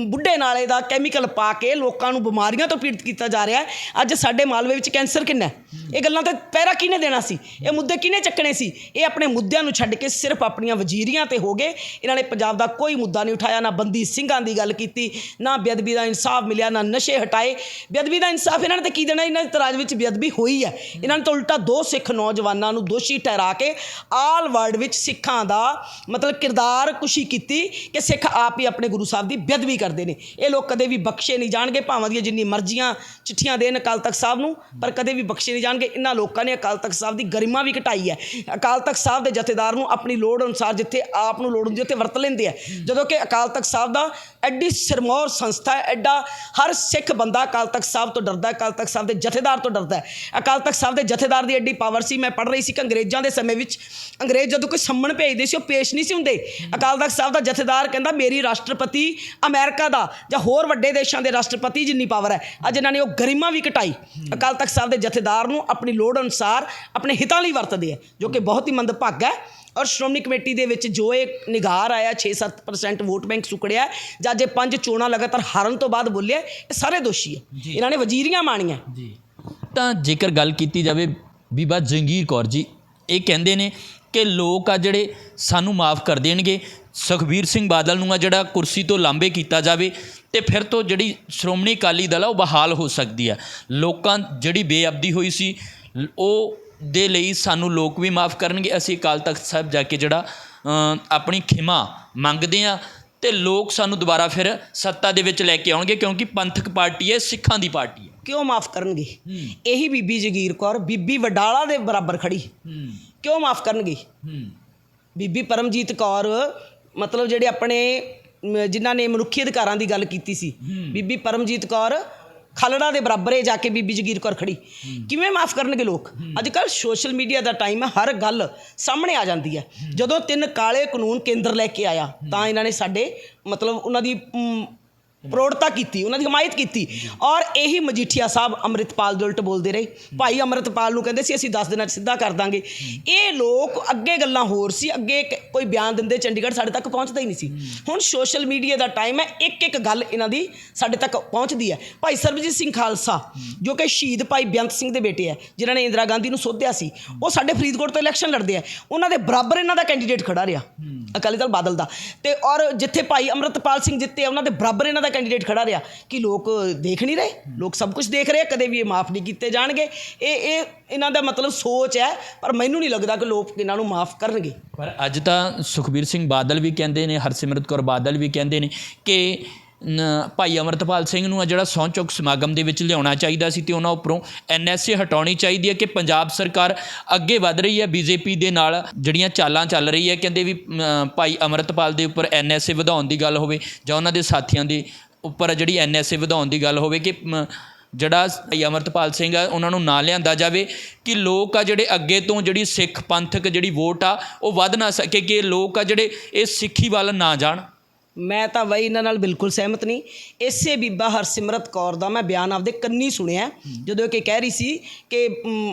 ਬੁੱਢੇ ਨਾਲੇ ਦਾ ਕੈਮੀਕਲ ਪਾ ਕੇ ਲੋਕਾਂ ਨੂੰ ਬਿਮਾਰੀਆਂ ਤੋਂ ਪੀੜਤ ਕੀਤਾ ਜਾ ਰਿਹਾ ਹੈ। ਅੱਜ ਸਾਡੇ ਮਾਲਵੇ ਵਿੱਚ ਕੈਂਸਰ ਕਿੰਨਾ ਇਹ ਗੱਲਾਂ ਤੇ ਪਹਿਰਾ ਕਿਹਨੇ ਦੇਣਾ ਸੀ? ਇਹ ਮੁੱਦੇ ਕਿਹਨੇ ਚੱਕਣੇ ਸੀ? ਇਹ ਆਪਣੇ ਮੁੱਦਿਆਂ ਨੂੰ ਛੱਡ ਕੇ ਸਿਰਫ ਆਪਣੀਆਂ ਵਜ਼ੀਰੀਆਂ ਤੇ ਹੋ ਗਏ। ਇਹਨਾਂ ਨੇ ਪੰਜਾਬ ਦਾ ਕੋਈ ਮੁੱਦਾ ਨਹੀਂ ਉਠਾਇਆ, ਨਾ ਬੰਦੀ ਸਿੰਘਾਂ ਦੀ ਗੱਲ ਕੀਤੀ, ਨਾ ਬੇਅਦਬੀ ਦਾ ਇਨਸਾਫ ਮਿਲਿਆ, ਨਾ ਨਸ਼ੇ ਹਟਾਏ। ਬੇਅਦਬੀ ਦਾ ਇਨਸਾਫ ਇਹਨਾਂ ਨੇ ਤਾਂ ਕੀ ਦੇਣਾ? ਇਹਨਾਂ ਦੇ ਤਰਾਜ ਵਿੱਚ ਬੇਅਦਬੀ ਹੋਈ ਹੈ। ਇਹਨਾਂ ਨੇ ਤਾਂ ਉਲਟਾ ਦੋ ਸਿੱਖ ਨੌਜਵਾਨਾਂ ਨੂੰ ਦੋਸ਼ੀ ਠਹਿਰਾ ਕੇ ਆਲ ਵਰਲਡ ਵਿੱਚ ਸਿੱਖਾਂ ਦਾ ਮਤਲਬ ਕਿਰਦਾਰ ਕੁਸ਼ੀ ਕੀਤੀ ਕਿ ਸਿੱਖ ਆਪ ਹੀ ਆਪਣੇ ਗੁਰੂ ਸਾਹਿਬ ਦੀ ਬੇਅਦਬੀ ਕਰਦੇ ਨੇ। ਇਹ ਲੋਕ ਕਦੇ ਵੀ ਬਖਸ਼ੇ ਨਹੀਂ ਜਾਣਗੇ, ਭਾਵਾਂ ਦੀਆਂ ਜਿੰਨੀ ਮਰਜ਼ੀਆਂ ਚਿੱਠੀਆਂ ਦੇਣ ਅਕਾਲ ਤਖਤ ਸਾਹਿਬ ਨੂੰ, ਪਰ ਕਦੇ ਵੀ ਬਖਸ਼ੇ ਨਹੀਂ ਜਾਣਗੇ। ਇਹਨਾਂ ਲੋਕਾਂ ਨੇ ਅਕਾਲ ਤਖਤ ਸਾਹਿਬ ਦੀ ਗਰਿਮਾ ਵੀ ਘਟਾਈ ਹੈ। ਅਕਾਲ ਤਖਤ ਸਾਹਿਬ ਦੇ ਜਥੇਦਾਰ ਨੂੰ ਆਪਣੀ ਲੋੜ ਅਨੁਸਾਰ ਜਿੱਥੇ ਆਪ ਨੂੰ ਲੋੜ ਹੁੰਦੀ ਹੈ, ਉੱਥੇ ਵਰਤ ਲੈਂਦੇ ਆ। ਜਦੋਂ ਕਿ ਅਕਾਲ ਤਖਤ ਸਾਹਿਬ ਦਾ ਐਡੀ ਸਿਰਮੌਰ ਸੰਸਥਾ ਹੈ, ਐਡਾ ਹਰ ਸਿੱਖ ਬੰਦਾ ਅਕਾਲ ਤਖਤ ਸਾਹਿਬ ਤੋਂ ਡਰਦਾ ਹੈ, ਅਕਾਲ ਤਖਤ ਸਾਹਿਬ ਦੇ ਜਥੇਦਾਰ ਤੋਂ ਡਰਦਾ ਹੈ। ਅਕਾਲ ਤਖਤ ਸਾਹਿਬ ਦੇ ਜਥੇਦਾਰ ਦੀ ਐਡੀ ਪਾਵਰ ਸੀ, ਮੈਂ ਪੜ੍ਹ ਰਹੀ ਸੀ ਕਿ ਅੰਗਰੇਜ਼ਾਂ ਦੇ ਸਮੇਂ ਵਿੱਚ, ਅੰਗਰੇਜ਼ ਜਦੋਂ ਕੋਈ ਸੰਮਣ ਭੇਜਦੇ ਸੀ, ਉਹ ਪੇਸ਼ ਨਹੀਂ ਸੀ ਹੁੰਦੇ। ਅਕਾਲ ਤਖਤ ਸਾਹਿਬ ਦਾ ਜਥੇਦਾਰ ਕਹਿੰਦਾ, ਮੇਰੀ ਰਾਸ਼ਟਰਪਤੀ ਅਮਰੀਕਾ ਦਾ ਜਾਂ ਹੋਰ ਵੱਡੇ ਦੇਸ਼ਾਂ ਦੇ ਰਾਸ਼ਟਰਪਤੀ ਜਿੰਨੀ ਪਾਵਰ ਹੈ। ਅੱਜ ਇਹਨਾਂ ਨੇ ਉਹ ਗਰਿਮਾ ਵੀ ਘਟਾਈ। ਅਕਾਲ ਤਖਤ ਸਾਹਿਬ ਦੇ ਜਥੇਦਾਰ ਨੂੰ ਆਪਣੀ ਲੋੜ ਅਨੁਸਾਰ ਆਪਣੇ ਹਿੱਤਾਂ ਲਈ ਵਰਤਦੇ ਆ, ਜੋ ਕਿ ਬਹੁਤ ਹੀ ਮੰਦਭਾਗਾ ਹੈ। ਔਰ ਸ਼੍ਰੋਮਣੀ ਕਮੇਟੀ ਦੇ ਵਿੱਚ ਜੋ ਇਹ ਨਿਗਾਰ ਆਇਆ 6-7% ਵੋਟ ਬੈਂਕ ਸੁਕੜਿਆ ਜਾਂ ਜੇ ਪੰਜ ਚੋਣਾਂ ਲਗਾਤਾਰ ਹਾਰਨ ਤੋਂ ਬਾਅਦ ਬੋਲਿਆ ਇਹ ਸਾਰੇ ਦੋਸ਼ੀ ਹੈ। ਇਹਨਾਂ ਨੇ ਵਜ਼ੀਰੀਆਂ ਮਾਣੀਆਂ ਜੀ। ਤਾਂ ਜੇਕਰ ਗੱਲ ਕੀਤੀ ਜਾਵੇ ਬੀਬਾ ਜੰਗੀਰ ਕੌਰ ਜੀ ਇਹ ਕਹਿੰਦੇ ਨੇ ਕਿ ਲੋਕ ਆ ਜਿਹੜੇ ਸਾਨੂੰ ਮਾਫ ਕਰ ਦੇਣਗੇ ਸੁਖਬੀਰ ਸਿੰਘ ਬਾਦਲ ਨੂੰ ਆ ਜਿਹੜਾ ਕੁਰਸੀ ਤੋਂ ਲਾਂਬੇ ਕੀਤਾ ਜਾਵੇ ਤੇ ਫਿਰ ਤੋਂ ਜਿਹੜੀ ਸ਼੍ਰੋਮਣੀ ਅਕਾਲੀ ਦਲ ਆ ਉਹ ਬਹਾਲ ਹੋ ਸਕਦੀ ਆ। ਲੋਕਾਂ ਜਿਹੜੀ ਬੇਅਬਦੀ ਹੋਈ ਸੀ ਉਹ ਦੇ ਲਈ ਸਾਨੂੰ ਲੋਕ ਵੀ ਮਾਫ ਕਰਨਗੇ। ਅਸੀਂ ਅਕਾਲ ਤਖਤ ਸਾਹਿਬ ਜਾ ਕੇ ਜਿਹੜਾ ਆਪਣੀ ਖਿਮਾ ਮੰਗਦੇ ਆ ਤੇ ਲੋਕ ਸਾਨੂੰ ਦੁਬਾਰਾ ਫਿਰ ਸੱਤਾ ਦੇ ਵਿੱਚ ਲੈ ਕੇ ਆਉਣਗੇ ਕਿਉਂਕਿ ਪੰਥਕ ਪਾਰਟੀ ਹੈ ਸਿੱਖਾਂ ਦੀ ਪਾਰਟੀ ਹੈ। ਕਿਉਂ ਮਾਫ ਕਰਨਗੇ? ਇਹੀ ਬੀਬੀ ਜਗੀਰ ਕੌਰ ਬੀਬੀ ਵਡਾਲਾ ਦੇ ਬਰਾਬਰ ਖੜੀ। ਹੂੰ। ਕਿਉਂ ਮਾਫ ਕਰਨਗੇ? ਹੂੰ। ਬੀਬੀ ਪਰਮਜੀਤ ਕੌਰ ਮਤਲਬ ਜਿਹੜੇ ਆਪਣੇ ਜਿਨ੍ਹਾਂ ਨੇ ਮਨੁੱਖੀ ਅਧਿਕਾਰਾਂ ਦੀ ਗੱਲ ਕੀਤੀ ਸੀ। ਬੀਬੀ ਪਰਮਜੀਤ ਕੌਰ ਖਲੜਾ ਦੇ ਬਰਾਬਰੇ ਜਾ ਕੇ ਬੀਬੀ ਜਗੀਰ ਕੌਰ ਖੜੀ। ਕਿਵੇਂ ਮਾਫ ਕਰਨਗੇ ਲੋਕ? ਅੱਜ ਕੱਲ ਸੋਸ਼ਲ ਮੀਡੀਆ ਦਾ ਟਾਈਮ ਹੈ ਹਰ ਗੱਲ ਸਾਹਮਣੇ ਆ ਜਾਂਦੀ ਹੈ। ਜਦੋਂ ਤਿੰਨ ਕਾਲੇ ਕਾਨੂੰਨ ਕੇਂਦਰ ਲੈ ਕੇ ਆਇਆ, ਤਾਂ ਇਹਨਾਂ ਨੇ ਸਾਡੇ ਮਤਲਬ ਉਹਨਾਂ ਦੀ ਪ੍ਰੋੜਤਾ ਕੀਤੀ, ਉਹਨਾਂ ਦੀ ਹਮਾਇਤ ਕੀਤੀ। ਔਰ ਇਹੀ ਮਜੀਠੀਆ ਸਾਹਿਬ ਅੰਮ੍ਰਿਤਪਾਲ ਦੇ ਉਲਟ ਬੋਲਦੇ ਰਹੇ। ਭਾਈ ਅੰਮ੍ਰਿਤਪਾਲ ਨੂੰ ਕਹਿੰਦੇ ਸੀ, ਅਸੀਂ 10 ਦਿਨਾਂ 'ਚ ਸਿੱਧਾ ਕਰ ਦਾਂਗੇ। ਇਹ ਲੋਕ ਅੱਗੇ ਗੱਲਾਂ ਹੋਰ ਸੀ, ਅੱਗੇ ਕੋਈ ਬਿਆਨ ਦਿੰਦੇ ਚੰਡੀਗੜ੍ਹ ਸਾਡੇ ਤੱਕ ਪਹੁੰਚਦਾ ਹੀ ਨਹੀਂ ਸੀ। ਹੁਣ ਸੋਸ਼ਲ ਮੀਡੀਆ ਦਾ ਟਾਈਮ ਹੈ ਇੱਕ ਇੱਕ ਗੱਲ ਇਹਨਾਂ ਦੀ ਸਾਡੇ ਤੱਕ ਪਹੁੰਚਦੀ ਹੈ। ਭਾਈ ਸਰਬਜੀਤ ਸਿੰਘ ਖਾਲਸਾ, ਜੋ ਕਿ ਸ਼ਹੀਦ ਭਾਈ ਬੇਅੰਤ ਸਿੰਘ ਦੇ ਬੇਟੇ ਹੈ, ਜਿਨ੍ਹਾਂ ਨੇ ਇੰਦਰਾ ਗਾਂਧੀ ਨੂੰ ਸੋਧਿਆ ਸੀ, ਉਹ ਸਾਡੇ ਫਰੀਦਕੋਟ ਤੋਂ ਇਲੈਕਸ਼ਨ ਲੜਦੇ ਆ ਉਹਨਾਂ ਦੇ ਬਰਾਬਰ ਇਹਨਾਂ ਦਾ ਕੈਂਡੀਡੇਟ ਖੜਾ ਰਿਹਾ, ਅਕਾਲੀ ਦਲ ਬਾਦਲ ਦਾ। ਤੇ ਔਰ ਜਿੱਥੇ ਭਾਈ ਅੰਮ੍ਰਿਤਪਾਲ ਸਿੰਘ ਜਿੱਤੇ ਉਹਨਾਂ ਦੇ ਬਰਾਬਰ ਇਹਨਾਂ ਦਾ ਕੈਂਡੀਡੇਟ ਖੜਾ ਰਿਹਾ ਕਿ ਲੋਕ ਦੇਖ ਨਹੀਂ ਰਹੇ, ਲੋਕ ਸਭ ਕੁਝ ਦੇਖ ਰਹੇ ਕਦੇ ਵੀ ਇਹ ਮਾਫ ਨਹੀਂ ਕੀਤੇ ਜਾਣਗੇ। ਇਹ ਇਹ, ਇਹਨਾਂ ਦਾ ਮਤਲਬ ਸੋਚ ਹੈ, ਪਰ ਮੈਨੂੰ ਨਹੀਂ ਲੱਗਦਾ ਕਿ ਲੋਕ ਇਹਨਾਂ ਨੂੰ ਮਾਫ ਕਰਨਗੇ। ਪਰ ਅੱਜ ਤਾਂ ਸੁਖਬੀਰ ਸਿੰਘ ਬਾਦਲ ਵੀ ਕਹਿੰਦੇ ਨੇ, ਹਰਸਿਮਰਤ ਕੌਰ ਬਾਦਲ ਵੀ ਕਹਿੰਦੇ ਨੇ ਕਿ ਭਾਈ ਅਮਰਤਪਾਲ ਸਿੰਘ ਨੂੰ ਆ ਜਿਹੜਾ ਸਹੁੰ ਚੁੱਕ ਸਮਾਗਮ ਦੇ ਵਿੱਚ ਲਿਆਉਣਾ ਚਾਹੀਦਾ ਸੀ ਤੇ ਉਹਨਾਂ ਉੱਪਰੋਂ ਐਨਐਸਏ ਹਟਾਉਣੀ ਚਾਹੀਦੀ ਹੈ ਕਿ ਪੰਜਾਬ ਸਰਕਾਰ ਅੱਗੇ ਵਧ ਰਹੀ ਹੈ ਬੀਜੇਪੀ ਦੇ ਨਾਲ ਜਿਹੜੀਆਂ ਚਾਲਾਂ ਚੱਲ ਰਹੀ ਹੈ, ਕਹਿੰਦੇ ਵੀ ਭਾਈ ਅਮਰਤਪਾਲ ਦੇ ਉੱਪਰ ਐਨਐਸਏ ਵਧਾਉਣ ਦੀ ਗੱਲ ਹੋਵੇ ਜਾਂ ਉਹਨਾਂ ਦੇ ਸਾਥੀਆਂ ਦੀ ਉੱਪਰ ਜਿਹੜੀ ਐਨਐਸਏ ਵਧਾਉਣ ਦੀ ਗੱਲ ਹੋਵੇ ਕਿ ਮ, ਜਿਹੜਾ ਭਾਈ ਅਮਰਤਪਾਲ ਸਿੰਘ ਆ ਉਹਨਾਂ ਨੂੰ ਨਾ ਲਿਆਂਦਾ ਜਾਵੇ ਕਿ ਲੋਕ ਆ ਜਿਹੜੇ ਅੱਗੇ ਤੋਂ ਜਿਹੜੀ ਸਿੱਖ ਪੰਥਕ ਜਿਹੜੀ ਵੋਟ ਆ ਉਹ ਵੱਧ ਨਾ ਸਕੇ ਕਿ ਲੋਕ ਆ ਜਿਹੜੇ ਇਹ ਸਿੱਖੀ ਵੱਲ ਨਾ ਜਾਣ। ਮੈਂ ਤਾਂ ਬਈ ਇਹਨਾਂ ਨਾਲ ਬਿਲਕੁਲ ਸਹਿਮਤ ਨਹੀਂ। ਇਸੇ ਬੀਬਾ ਹਰਸਿਮਰਤ ਕੌਰ ਦਾ ਮੈਂ ਬਿਆਨ ਆਪਦੇ ਕੰਨੀ ਸੁਣਿਆ ਜਦੋਂ ਕਿ ਕਹਿ ਰਹੀ ਸੀ ਕਿ